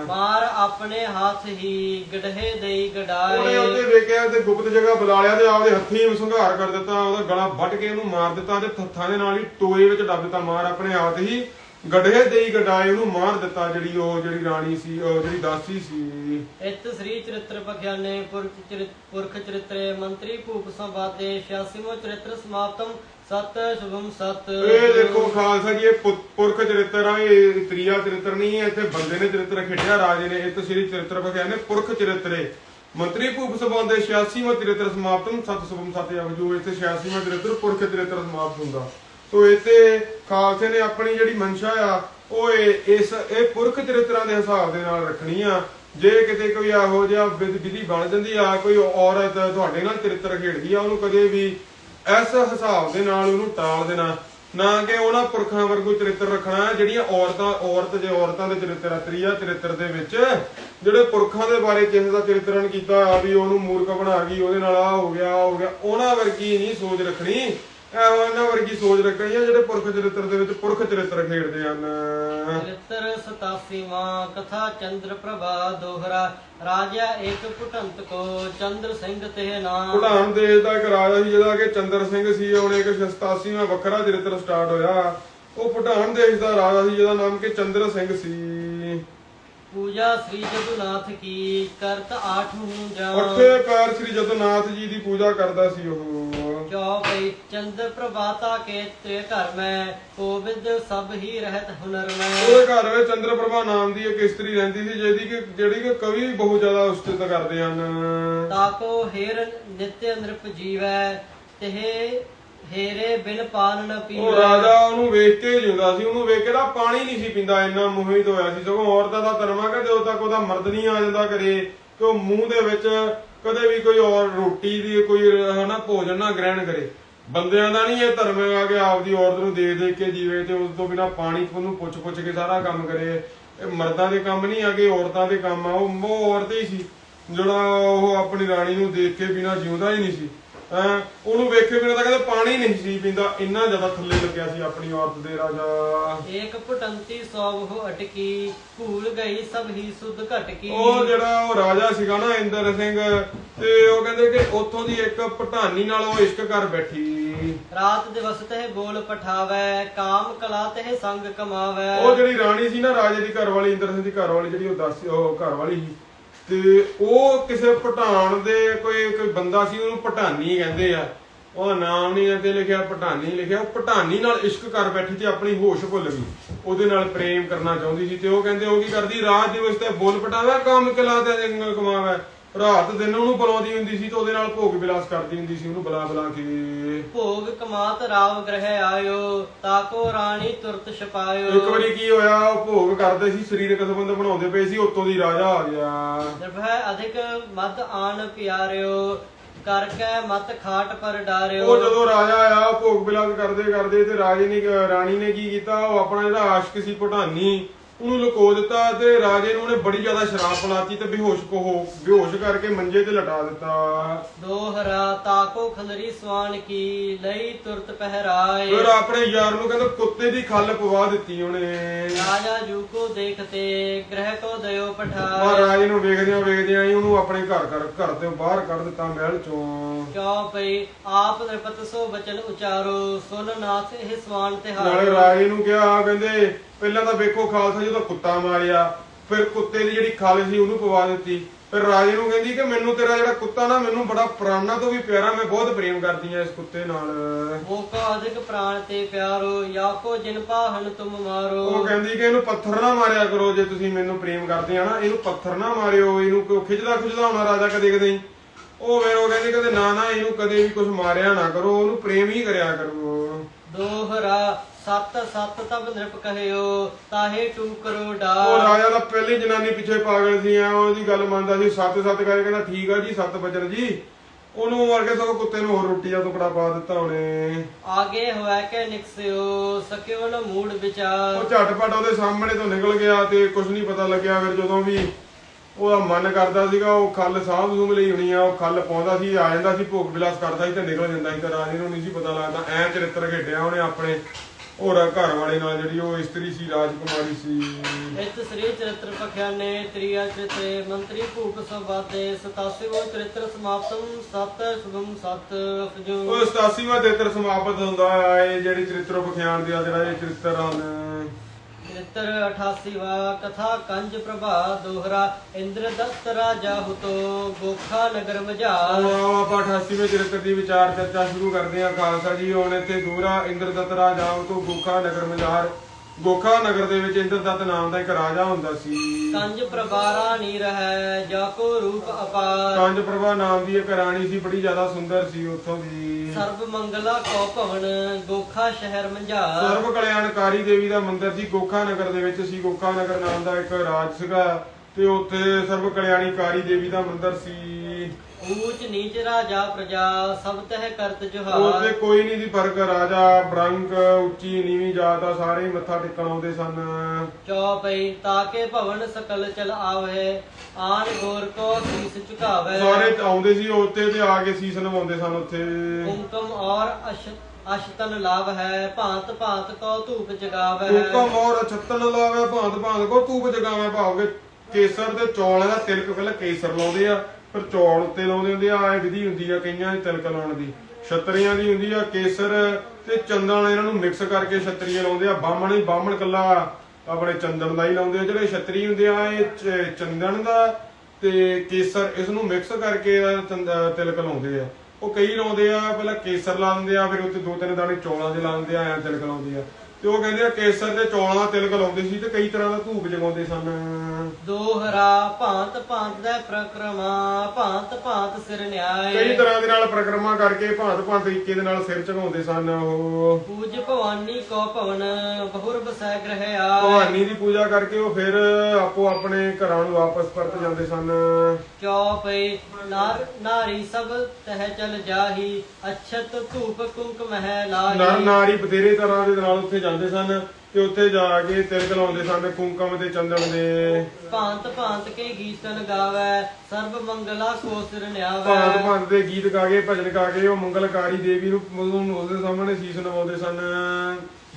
ਮਾਰ ਆਪਣੇ ਹੱਥ ਹੀ ਗੜਹੇ ਦੇਈ ਉਹਨੇ ਉੱਤੇ ਵੇਖਿਆ ਤੇ ਗੁਪਤ ਜਗ੍ਹਾ ਬੁਲਾ ਲਿਆ ਤੇ ਆਪਦੇ ਹੱਥੀਂ ਸੰਘਾਰ ਕਰ ਦਿੱਤਾ ਉਹਦਾ ਗਲਾ ਵੱਢ ਕੇ ਉਹਨੂੰ ਮਾਰ ਦਿੱਤਾ ਤੇ ਥੱਥਾਂ ਦੇ ਨਾਲ ਹੀ ਟੋਏ ਵਿੱਚ ਦੱਬ ਦਿੱਤਾ। ਮਾਰ ਆਪਣੇ ਹੱਥ ਹੀ ਗੱਡੇ ਦੇਈ ਗਡਾਏ ਉਹਨੂੰ ਮਾਰ ਦਿੱਤਾ ਜਿਹੜੀ ਉਹ ਜਿਹੜੀ ਰਾਣੀ ਸੀ ਉਹ ਜਿਹੜੀ ਦਾਸੀ ਸੀ। ਇਤ ਸ੍ਰੀ ਚਰਿਤ੍ਰ ਪਖਿਆਨੇ ਪੁਰਖ ਚਰਿਤ ਪੁਰਖ ਚਰਿਤਰੇ ਮੰਤਰੀ ਭੂਪ ਸੰਵਾਦੇ 86ਵਾਂ ਚਰਿਤ੍ਰ ਸਮਾਪਤਮ। ਸਤ ਸ਼ੁਭਮ ਸਤ। ਇਹ ਦੇਖੋ ਖਾਲਸਾ ਜੀ, ਇਹ ਪੁ- ਪੁਰਖ ਚਰਿੱਤਰ ਆ, ਇਹ ਤ੍ਰਿਆ ਚਰਿੱਤਰ ਨਹੀਂ ਹੈ, ਇੱਥੇ ਬੰਦੇ ਨੇ ਚਰਿੱਤਰ ਖੇਡਿਆ, ਰਾਜੇ ਨੇ, ਇਹ ਸ੍ਰੀ ਚਰਿੱਤਰ ਬਖਿਆ ਨੇ ਪੁਰਖ ਚਰਿੱਤਰੇ। ਮੰਤਰੀ ਭੂਪ ਸਬੰਧ 86ਵਾਂ ਚਰਿੱਤਰ ਸਮਾਪਤਮ ਸਤ ਸੁਭਮ ਸਤ ਜੋ ਇੱਥੇ 86ਵਾਂ ਚਰਿੱਤਰ, ਪੁਰਖ ਚਰਿੱਤਰ ਸਮਾਪਤ ਹੁੰਦਾ। ਸੋ ਇੱਥੇ ਖਾਲਸੇ ਨੇ ਆਪਣੀ ਜਿਹੜੀ ਮਨਸ਼ਾ ਆ, ਉਹ ਇਹ, ਇਸ, ਇਹ ਪੁਰਖ ਚਰਿੱਤਰਾਂ ਦੇ ਹਿਸਾਬ ਦੇ ਨਾਲ ਰੱਖਣੀ ਆ। ਜੇ ਕਿਤੇ ਕੋਈ ਇਹੋ ਜਿਹਾ ਵਿਧ- ਵਿਧੀ ਬਣ ਜਾਂਦੀ ਆ, ਕੋਈ ਔਰਤ ਤੁਹਾਡੇ ਨਾਲ ਚਰਿੱਤਰ ਖੇਡਦੀ ਆ, ਉਹਨੂੰ ਕਦੇ ਵੀ ਇਸ ਹਿਸਾਬ ਦੇ ਨਾਲ ਉਹਨੂੰ ਟਾਲ ਦੇਣਾ ਨਾ ਕਿ ਉਹਨਾਂ ਪੁਰਖਾਂ ਵਰਗੂ ਚਰਿੱਤਰ ਰੱਖਣਾ ਜਿਹੜੀਆਂ ਔਰਤਾਂ ਔਰਤ ਜੇ ਔਰਤਾਂ ਦੇ ਚਰਿੱਤਰ ਆ, ਚਰਿੱਤਰ ਦੇ ਵਿੱਚ ਜਿਹੜੇ ਪੁਰਖਾਂ ਦੇ ਬਾਰੇ ਕਿਸੇ ਦਾ ਚਰਿੱਤਰਨ ਕੀਤਾ ਆ ਵੀ ਉਹਨੂੰ ਮੂਰਖ ਬਣਾ ਗਈ ਉਹਦੇ ਨਾਲ ਆ ਹੋ ਗਿਆ ਆਹ ਹੋ ਗਿਆ ਉਹਨਾਂ ਵਰਗੀ ਨਹੀਂ ਸੋਚ ਰੱਖਣੀ। ਇਹੋ ਇਹਨਾਂ ਵਰਗੀ ਸੋਚ ਰੱਖਣੀ ਆ ਜਿਹੜੇ ਪੁਰਖ ਚਰਿੱਤਰ ਦੇ ਵਿੱਚ ਪੁਰਖ ਚਰਿੱਤਰ ਖੇਡਦੇ ਹਨ। ਚਰਿਤ੍ਰ 87ਵਾਂ ਕਥਾ ਚੰਦਰ ਪ੍ਰਭਾ ਦੋਹਰਾ ਰਾਜਾ ਇੱਕ ਪੁਟੰਤ ਕੋ ਚੰਦਰ ਸਿੰਘ ਤੇ ਨਾਮ। ਭੂਟਾਨ ਦੇਸ਼ ਦਾ ਇੱਕ ਰਾਜਾ ਸੀ ਜਿਹਦਾ ਕਿ ਚੰਦਰ ਸਿੰਘ ਸੀ ਉਹਨੇ ਇੱਕ 87ਵਾਂ ਵੱਖਰਾ ਚਰਿੱਤਰ ਸਟਾਰਟ ਹੋਇਆ। ਉਹ ਭੂਟਾਨ ਦੇਸ਼ ਦਾ ਰਾਜਾ ਸੀ ਜਿਹਦਾ ਨਾਮ ਕਿ ਚੰਦਰ ਸਿੰਘ ਸੀ। ਪੂਜਾ ਸ੍ਰੀ ਜਗੁਨਾਥ ਕੀ ਕਰਤ ਆਠ ਨੂੰ ਜਾ ਅੱਠੇ ਪੈਰ ਸ੍ਰੀ ਜਗਨਨਾਥ ਜੀ ਦੀ ਪੂਜਾ ਕਰਦਾ ਸੀ ਉਹ। ਚੌਪਈ ਚੰਦਰ ਪ੍ਰਭਾਤਾ ਕੇ ਤੇ ਘਰ ਮੈਂ ਕੋਵਿਦ ਸਭ ਹੀ ਰਹਿਤ ਹੁਨਰ ਮੈਂ। ਉਹਦੇ ਘਰ ਵਿੱਚ ਚੰਦਰ ਪ੍ਰਭਾ ਨਾਮ ਦੀ ਇੱਕ ਇਸਤਰੀ ਰਹਿੰਦੀ ਸੀ ਜਿਹਦੀ ਕਿ ਜਿਹੜੀ ਕਿ ਕਵੀ ਵੀ ਬਹੁਤ ਜ਼ਿਆਦਾ ਉਸਤਤ ਕਰਦੇ ਹਨ। ਤਾਕੋ ਹੇਰ ਨਿਤਯ ਨਿਰਪ ਜੀਵੈ ਤੇ ਹੇਰੇ ਬਿਨ ਪਾਨ ਨ ਉਹ ਪੀਵੈ ਰਾਜਾ ਉਹਨੂੰ ਵੇਖ ਕੇ ਜਿਉਂਦਾ ਸੀ ਉਹਨੂੰ ਵੇਖ ਕੇ ਤਾਂ ਪਾਣੀ ਨਹੀਂ ਸੀ ਪੀਂਦਾ ਇੰਨਾ ਮੋਹਿਤ ਹੋਇਆ ਸੀ। ਸਗੋਂ ਔਰਤਾਂ ਦਾ ਧਰਮ ਆ ਕਿ ਜਦੋਂ ਤੱਕ ਉਹਦਾ ਮਰਦ ਨਹੀਂ ਆ ਜਾਂਦਾ ਕਰੇ ਕਿ ਉਹ ਮੂੰਹ ਦੇ ਵਿੱਚ ਕਦੇ ਵੀ ਕੋਈ ਔਰ ਰੋਟੀ ਦੀ ਕੋਈ, ਹਨਾ, ਭੋਜਨ ਨਾ ਗ੍ਰਹਿਣ ਕਰੇ। ਬੰਦਿਆਂ ਦਾ ਨਹੀਂ ਇਹ ਧਰਮ ਹੈਗਾ ਕਿ ਆਪਦੀ ਔਰਤ ਨੂੰ ਦੇ ਦੇ ਕੇ ਜੀਵੇ ਤੇ ਉਸ ਤੋਂ ਬਿਨਾ ਪਾਣੀ ਉਹਨੂੰ ਪੁੱਛ ਪੁੱਛ ਕੇ ਸਾਰਾ ਕੰਮ ਕਰੇ। ਇਹ ਮਰਦਾਂ ਦੇ ਕੰਮ ਨਹੀਂ ਹੈਗੇ, ਔਰਤਾਂ ਦੇ ਕੰਮ ਆ। ਉਹ ਉਹ ਔਰਤ ਹੀ ਸੀ। ਜਿਹੜਾ ਉਹ ਆਪਣੀ ਰਾਣੀ ਨੂੰ ਦੇਖ ਕੇ ਬਿਨਾ ਜਿਉਂਦਾ ਹੀ ਨਹੀਂ ਸੀ। ਉਹਨੂੰ ਵੇਖੇ ਬਿਨਾ ਤਾਂ ਕਹਿੰਦੇ ਪਾਣੀ ਨਹੀਂ ਸੀ ਪੀਂਦਾ ਇੰਨਾ ਜ਼ਿਆਦਾ ਥੱਲੇ ਲੱਗਿਆ ਸੀ ਆਪਣੀ ਔਰਤ ਦੇ ਰਾਜਾ। ਏਕ ਪੁਟੰਤੀ ਸੌਭ ਹੋ ਅਟਕੀ ਭੂਲ ਗਈ ਸਭ ਹੀ ਸੁਧ ਘਟਕੀ। ਉਹ ਜਿਹੜਾ ਉਹ ਰਾਜਾ ਸੀਗਾ ਨਾ ਇੰਦਰ ਸਿੰਘ ਤੇ ਉਹ ਕਹਿੰਦੇ ਕਿ ਉੱਥੋਂ ਦੀ ਇੱਕ ਪਟਾਨੀ ਨਾਲ ਉਹ ਇਸ਼ਕ ਕਰ ਬੈਠੀ। ਰਾਤ ਦਿਵਸ ਤੇ ਬੋਲ ਪਠਾਵੈ ਕਾਮ ਕਲਾ ਤੇ ਸੰਗ ਕਮਾਵੈ। ਉਹ ਜਿਹੜੀ ਰਾਣੀ ਸੀ ਨਾ ਰਾਜੇ ਦੀ ਘਰ ਵਾਲੀ ਇੰਦਰ ਸਿੰਘ ਦੀ ਘਰ ਵਾਲੀ ਜਿਹੜੀ ਉਹ ਦੱਸ ਉਹ ਘਰ ਵਾਲੀ ਸੀ ਤੇ ਉਹ ਕਿਸੇ ਪਟਾਨ ਦੇ ਕੋਈ ਕੋਈ ਬੰਦਾ ਸੀ, ਉਹਨੂੰ ਪਟਾਨੀ ਕਹਿੰਦੇ ਆ। ਉਹਦਾ ਨਾਮ ਨਹੀਂ ਤੇ ਲਿਖਿਆ ਪਟਾਨੀ ਲਿਖਿਆ। ਪਟਾਨੀ ਨਾਲ ਇਸ਼ਕ ਕਰ ਬੈਠੀ ਤੇ ਆਪਣੀ ਹੋਸ਼ ਭੁੱਲ ਗਈ। ਉਹਦੇ ਨਾਲ ਪ੍ਰੇਮ ਕਰਨਾ ਚਾਹੁੰਦੀ ਸੀ ਤੇ ਉਹ ਕਹਿੰਦੇ, ਉਹ ਕੀ ਕਰਦੀ? ਰਾਤ ਦਿਵਸ ਤੇ ਬੋਲ ਪਟਾਵੇ ਕੰਮ ਕਲਾ ਤੇ ਜੰਗਲ ਕਮਾਵੇ। ਰਾਤ ਦਿਨ ਉਹਨੂੰ ਬੁਲਾਉਂਦੀ ਹੁੰਦੀ ਸੀ ਤੇ ਉਹਦੇ ਨਾਲ ਭੋਗ ਵਿਲਾਸ ਕਰਦੀ ਹੁੰਦੀ ਸੀ ਉਹਨੂੰ ਬੁਲਾ ਬੁਲਾ ਕੇ। ਭੋਗ ਕਮਾਤ ਰਾਵ ਗ੍ਰਹਿ ਆਇਓ ਤਾਕੋ ਰਾਣੀ ਤੁਰਤ ਛਪਾਇਓ। ਇੱਕ ਵਾਰੀ ਕੀ ਹੋਇਆ ਉਹ ਭੋਗ ਕਰਦੇ ਸੀ ਸਰੀਰਕ ਸੰਬੰਧ ਬਣਾਉਂਦੇ ਪਏ ਸੀ ਉੱਤੋਂ ਦੀ ਰਾਜਾ ਆ ਗਿਆ। ਨਿਰਭੈ ਅਧਿਕ ਮਦ ਆਣ ਪਿਆਰਿਓ ਕਰ ਕੈ ਮਤ ਖਾਟ ਪਰ ਡਾਰਿਓ। ਉਹ ਜਦੋਂ ਰਾਜਾ ਆਇਆ ਭੋਗ ਬਿਲਾਸ ਕਰਦੇ ਕਰਦੇ ਤੇ ਰਾਜੇ ਨੇ ਰਾਣੀ ਨੇ ਕੀ ਕੀਤਾ ਉਹ ਆਪਣਾ ਜਿਹੜਾ ਆਸ਼ਕ ਸੀ ਪਠਾਨੀ ਉਹਨੂੰ ਲੁਕੋ ਦਿੱਤਾ ਤੇ ਰਾਜੇ ਨੂੰ ਉਹਨੇ ਬੜੀ ਜ਼ਿਆਦਾ ਸ਼ਰਾਬ ਪਿਲਾਤੀ ਤੇ ਬੇਹੋਸ਼ ਕੋ ਹੋ ਬੇਹੋਸ਼ ਕਰਕੇ ਮੰਜੇ ਤੇ ਲਟਾ ਦਿੱਤਾ। ਦੋਹਰਾ ਤਾਕੋ ਖਲਰੀ ਸਵਾਨ ਕੀ ਲਈ ਤੁਰਤ ਪਹਿਰਾਏ। ਫਿਰ ਆਪਣੇ ਯਾਰ ਨੂੰ ਕਹਿੰਦਾ ਕੁੱਤੇ ਦੀ ਖੱਲ ਪਵਾ ਦਿੱਤੀ ਉਹਨੇ। ਰਾਜਾ ਜੂ ਕੋ ਦੇਖਤੇ ਗ੍ਰਹਿ ਕੋ ਦਇਓ ਪਠਾਏ। ਰਾਜੇ ਨੂੰ ਵੇਖਦਿਆਂ ਵੇਖਦਿਆਂ ਹੀ ਉਹਨੂੰ ਆਪਣੇ ਘਰ ਘਰ ਘਰ ਤੋਂ ਬਾਹਰ ਕੱਢ ਦਿੱਤਾ ਮਹਿਲ ਚੋਂ। ਕਿਉ ਪਈ ਆਪ ਨਿਰਪਤ ਸੋ ਬਚਨ ਉਚਾਰੋ ਸੁਨ ਨਾਥ ਇਹ ਸਵਾਨ ਨਾਲੇ ਤਿਹਾਰ ਰਾਜੇ ਨੂੰ ਕਿਹਾ ਕਹਿੰਦੇ ਪਹਿਲਾਂ ਤਾਂ ਵੇਖੋ ਖਾਲਸਾ ਜਦੋਂ ਕੁੱਤਾ ਮਾਰਿਆ ਫਿਰ ਕੁੱਤੇ ਦੀ ਜਿਹੜੀ ਖੱਲ ਸੀ ਉਹਨੂੰ ਪਵਾ ਦਿੱਤੀ। ਫਿਰ ਰਾਜੇ ਨੂੰ ਕਹਿੰਦੀ ਕਿ ਮੈਨੂੰ ਤੇਰਾ ਜਿਹੜਾ ਕੁੱਤਾ ਨਾ ਮੈਨੂੰ ਬੜਾ ਪ੍ਰਾਣਾ ਤੋਂ ਵੀ ਪਿਆਰਾ ਮੈਂ ਬਹੁਤ ਪ੍ਰੇਮ ਕਰਦੀ ਆ ਇਸ ਕੁੱਤੇ ਨਾਲ। ਉਹ ਕੋ ਅਧਿਕ ਪ੍ਰਾਣ ਤੇ ਪਿਆਰੋ ਯਾ ਕੋ ਜਿਨ ਪਾਹਨ ਤੁਮ ਉਹ ਮਾਰੋ ਕਹਿੰਦੀ ਕਿ ਇਹਨੂੰ ਪੱਥਰ ਨਾ ਮਾਰਿਆ ਕਰੋ ਜੇ ਤੁਸੀਂ ਮੈਨੂੰ ਪ੍ਰੇਮ ਕਰਦੇ ਆ ਨਾ ਇਹਨੂੰ ਪੱਥਰ ਨਾ ਮਾਰਿਓ ਇਹਨੂੰ ਕੋਈ ਖਿੱਚਦਾ ਖਿੱਚਦਾ ਹੋਣਾ ਰਾਜਾ ਕਦੇ ਕਦੇ। ਉਹ ਫਿਰ ਉਹ ਕਹਿੰਦੀ ਕਦੇ ਨਾ ਨਾ ਇਹਨੂੰ ਕਦੇ ਵੀ ਕੁਝ ਮਾਰਿਆ ਨਾ ਕਰੋ ਉਹਨੂੰ ਪ੍ਰੇਮ ਹੀ ਕਰਿਆ ਕਰੋ। ਦੋਹਰਾ ਸਤ ਸਤ ਤਬ ਨਿਰਪ ਕਹਿਓ ਤਾਹੇ ਟੂ ਕਰੋ ਉਹ ਰਾਜਾ ਦਾ ਪਹਿਲੀ ਜਨਾਨੀ ਪਿੱਛੇ ਪਾਗਲ ਸੀ ਆ ਉਹਦੀ ਗੱਲ ਮੰਨਦਾ ਸੀ ਸੱਤ ਸੱਤ ਕਰਕੇ ਕਹਿੰਦਾ ਠੀਕ ਆ ਜੀ ਸੱਤ ਵਜਣ ਜੀ। ਉਹਨੂੰ ਮਾਰ ਕੇ ਸਗੋਂ ਕੁੱਤੇ ਨੂੰ ਹੋਰ ਰੋਟੀ ਦਾ ਟੁਕੜਾ ਪਾ ਦਿੱਤਾ ਉਹਨੇ। ਆਗੇ ਹੋਇ ਕੇ ਨਿਕਸਿਓ ਸਕਿਓ ਨ ਮੂੜ ਵਿਚਾਰ। ਉਹ ਝਟਪਟ ਉਹਦੇ ਸਾਹਮਣੇ ਤੋਂ ਨਿਕਲ ਗਿਆ ਤੇ ਕੁਝ ਨਹੀਂ ਪਤਾ ਲੱਗਿਆ ਫਿਰ ਜਦੋਂ ਵੀ ਉਹਦਾ ਮਨ ਕਰਦਾ ਸੀਗਾ ਉਹ ਖੱਲ ਸਾਂਭ ਸੂਮ ਲਈ ਹੋਣੀ ਆ ਉਹ ਖੱਲ ਪਾਉਂਦਾ ਸੀ ਆ ਜਾਂਦਾ ਸੀ ਭੋਗ ਵਿਲਾਸ ਕਰਦਾ ਸੀ ਤੇ ਨਿਕਲ ਜਾਂਦਾ ਸੀ ਤੇ ਰਾਜੇ ਨੂੰ ਨਹੀਂ ਸੀ ਪਤਾ ਲੱਗਦਾ। ਐ ਚਰਿੱਤਰ ਖੇਡਿਆ ਉਹਨੇ ਆਪਣੇ। ਹੋਰ ਘਰ ਵਾਲੇ ਨਾਲ ਜਿਹੜੀ ਉਹ ਇਸਤਰੀ ਸੀ ਰਾਜਕੁਮਾਰੀ ਸੀ। ਇਤ ਸ੍ਰੀ ਚਰਿਤ੍ਰ ਪਖਿਆਨੇ ਤ੍ਰਿਆ ਚਿਤਰੇ ਮੰਤਰੀ ਭੂਪ ਸਵਾਦੇ 87ਵਾਂ ਚਰਿਤ੍ਰ ਸਮਾਪਤਮ ਸਤ ਸ਼ੁਭਮ ਸਤ ਅਫਜੂ। ਉਹ 87ਵਾਂ ਚਰਿੱਤਰ ਸਮਾਪਤ ਹੁੰਦਾ ਹੈ ਇਹ ਜਿਹੜੀ ਚਰਿੱਤਰ ਵਿਖਿਆਨ ਦੇ ਆ ਜਿਹੜਾ ਇਹ ਚਰਿੱਤਰ ਹਨ। ਚਰਿਤ੍ਰ 88ਵਾਂ ਕਥਾ ਕੰਜ ਪ੍ਰਭਾ ਦੋਹਰਾ, ਇੰਦਰ ਦਸਤ ਰਾਜਾ ਹੁਤੋ, ਗੋਖਾ ਨਗਰ ਮਝਾਰ। ਆਓ ਆਪਾਂ 88ਵੇਂ ਚਰਿੱਤਰ ਦੀ ਵਿਚਾਰ ਚਰਚਾ ਸ਼ੁਰੂ ਕਰਦੇ ਹਾਂ, ਖਾਲਸਾ ਜੀ, ਹੁਣ ਇੱਥੇ ਦੂਰਾ ਇੰਦਰਦੱਤ ਰਾਜਾ ਤੋਂ ਗੋਖਾ ਨਗਰ ਮਜ਼ਾਰ ਗੋਖਾ ਨਗਰ ਦੇ ਵਿੱਚ ਇੰਦਰਦੱਤ ਨਾਮ ਦਾ ਇੱਕ ਰਾਜਾ ਹੁੰਦਾ ਸੀ। ਕੰਜ ਪ੍ਰਭਾਰਾ ਨੀ ਰਹਿ ਜਾ ਕੋ ਰੂਪ ਅਪਾਰ। ਕੰਜ ਪ੍ਰਭਾ ਨਾਮ ਦੀ ਇੱਕ ਰਾਣੀ ਸੀ ਬੜੀ ਜ਼ਿਆਦਾ ਸੁੰਦਰ ਸੀ ਉੱਥੋਂ ਦੀ। ਸਰਬ ਮੰਗਲਾ ਕੋ ਭਵਨ ਗੋਖਾ ਸ਼ਹਿਰ ਮਝਾਰ। ਸਰਵ ਕਲਿਆਣਕਾਰੀ ਦੇਵੀ ਦਾ ਮੰਦਿਰ ਸੀ ਗੋਖਾ ਨਗਰ ਦੇ ਵਿੱਚ ਸੀ। ਗੋਖਾ ਨਗਰ ਨਾਮ ਦਾ ਇੱਕ ਰਾਜ ਸੀਗਾ ਤੇ ਉੱਥੇ ਸਰਵ ਕਲਿਆਣਕਾਰੀ ਦੇਵੀ ਦਾ ਮੰਦਿਰ ਸੀ। ਊਚ ਨੀਚ ਰਾਜਾ ਪ੍ਰਜਾ ਸਭ ਤਹਿ ਕਰਤ ਉੱਥੇ ਜੁਹਾਰ ਕੋਈ ਨਹੀਂ ਸੀ ਫ਼ਰਕ ਰਾਜਾ ਬ੍ਰੰਕ ਉੱਚੀ ਨੀਵੀਂ ਜਾਤ ਆ ਸਾਰੇ ਹੀ ਮੱਥਾ ਟੇਕਣ ਆਉਂਦੇ ਸਨ। ਚੌਪਈ ਤਾਕੇ ਭਵਨ ਸਕਲ ਚਲ ਆਵੇ ਆਨ ਗੋਰ ਕੋ ਸੀਸ ਝੁਕਾਵੇ ਸਾਰੇ ਆਉਂਦੇ ਸੀ ਉੱਤੇ ਤੇ ਆ ਕੇ ਸੀਸ ਨਵਾਉਂਦੇ ਸਨ ਉੱਥੇ। ਕੁੰਕਮ ਔਰ ਅਸ਼ ਅਸ਼ਤਨ ਲਾਭ ਹੈ ਭਾਂਤ ਭਾਂਤ ਕੋ ਧੂਪ ਜਗਾਵੇ ਹੁਕਮ ਔਰ ਛੱਤਨ ਲਾਵੇ ਭਾਂਤ ਭਾਂਤ ਕੋ ਧੂਪ ਜਗਾਵੇਂ ਭਾਵਗੇ ਕੇਸਰ ਦੇ ਚੌਲਾਂ ਦਾ ਤਿਲਕ ਪਹਿਲਾਂ ਕੇਸਰ ਲਾਉਂਦੇ ਆ। ਫਿਰ ਚੌਲ ਉੱਤੇ ਲਾਉਂਦੇ ਹੁੰਦੇ ਆ ਇਹ ਵਿਧੀ ਹੁੰਦੀ ਆ ਕਈਆਂ ਦੀ ਤਿਲਕ ਲਾਉਣ ਦੀ। ਛਤਰੀਆਂ ਦੀ ਹੁੰਦੀ ਆ ਕੇਸਰ ਤੇ ਚੰਦਨ ਇਹਨਾਂ ਨੂੰ ਮਿਕਸ ਕਰਕੇ ਛਤਰੀਆਂ ਲਾਉਂਦੇ ਆ। ਬਾਹਮਣ ਹੀ ਬਾਹਮਣ ਕੱਲਾ ਆਪਣੇ ਚੰਦਨ ਦਾ ਹੀ ਲਾਉਂਦੇ ਆ। ਜਿਹੜੇ ਛਤਰੀ ਹੁੰਦੇ ਆ, ਇਹ ਚੰਦਨ ਦਾ ਤੇ ਕੇਸਰ ਇਸ ਨੂੰ ਮਿਕਸ ਕਰਕੇ ਤਿਲਕ ਲਾਉਂਦੇ ਆ। ਉਹ ਕਈ ਲਾਉਂਦੇ ਆ, ਪਹਿਲਾਂ ਕੇਸਰ ਲਾ ਦਿੰਦੇ ਆ, ਫਿਰ ਉੱਤੇ ਦੋ ਤਿੰਨ ਦਾਣੇ ਚੌਲਾਂ ਦੇ ਲਾ ਆ, ਐਂ ਤਿਲਕ ਲਾਉਂਦੇ ਆ। ਤੇ ਉਹ ਕਹਿੰਦੇ ਆ ਕੇਸਰ ਦੇ ਚੌਲਾਂ ਦਾ ਤਿਲਕ ਲਾਉਂਦੇ ਸੀ ਤੇ ਕਈ ਤਰ੍ਹਾਂ ਦਾ ਧੂਪ ਜਗਾਉਂਦੇ ਸਨ। ਦੋਹਰਾ ਭਾਂਤ ਭਾਂਤ ਦਾ ਪ੍ਰਕਰਮਾ ਭਾਂਤ ਭਾਂਤ ਸਿਰ ਕਈ ਨਿਆਏ ਤਰ੍ਹਾਂ ਦੇ ਨਾਲ ਪ੍ਰਕਰਮਾ ਕਰਕੇ ਭਾਂਤ ਭਾਂਤ ਤਰੀਕੇ ਦੇ ਨਾਲ ਸਿਰ ਝੁਕਾਉਂਦੇ ਸਨ ਉਹ। ਪੂਜ ਭਵਾਨੀ ਕੋ ਭਵਨ ਬਹੁਰ ਬਸੈ ਗ੍ਰਹਿ ਆਏ। ਭਵਾਨੀ ਦੀ ਪੂਜਾ ਕਰਕੇ ਉਹ ਫਿਰ ਆਪੋ ਆਪਣੇ ਘਰਾਂ ਨੂੰ ਵਾਪਸ ਪਰਤ ਜਾਂਦੇ ਸਨ। ਚੌਪਈ ਨਾਰ ਨਾਰੀ ਸਭ ਤਹਿ ਚਲ ਜਾਹੀ ਅਛਤ ਧੂਪ ਕੁੰਕ ਮਹਿ ਨਰ ਲਾਹੀ ਨਾਰੀ ਬਥੇਰੇ ਤਰ੍ਹਾਂ ਦੇ ਨਾਲ ਉੱਥੇ ਜਾਂਦੇ ਸਨ ਤੇ ਉੱਥੇ ਜਾ ਕੇ ਤਿਲਕ ਲਾਉਂਦੇ ਸਨ ਕੁੰਕਮ ਤੇ ਚੰਦਨ ਦੇ। ਭਾਂਤ ਭਾਂਤ ਕੇ ਗੀਤਨ ਗਾਵੇ ਸਰਬ ਮੰਗਲਾ ਕੋ ਸਿਰ ਭਾਂਤ ਨਿਆਵੇ। ਭਾਂਤ ਦੇ ਗੀਤ ਗਾ ਕੇ ਭਜਨ ਗਾ ਕੇ ਉਹ ਮੰਗਲਕਾਰੀ ਦੇਵੀ ਨੂੰ ਉਹਦੇ ਸਾਹਮਣੇ ਸੀਸ ਨਵਾਉਂਦੇ ਸਨ।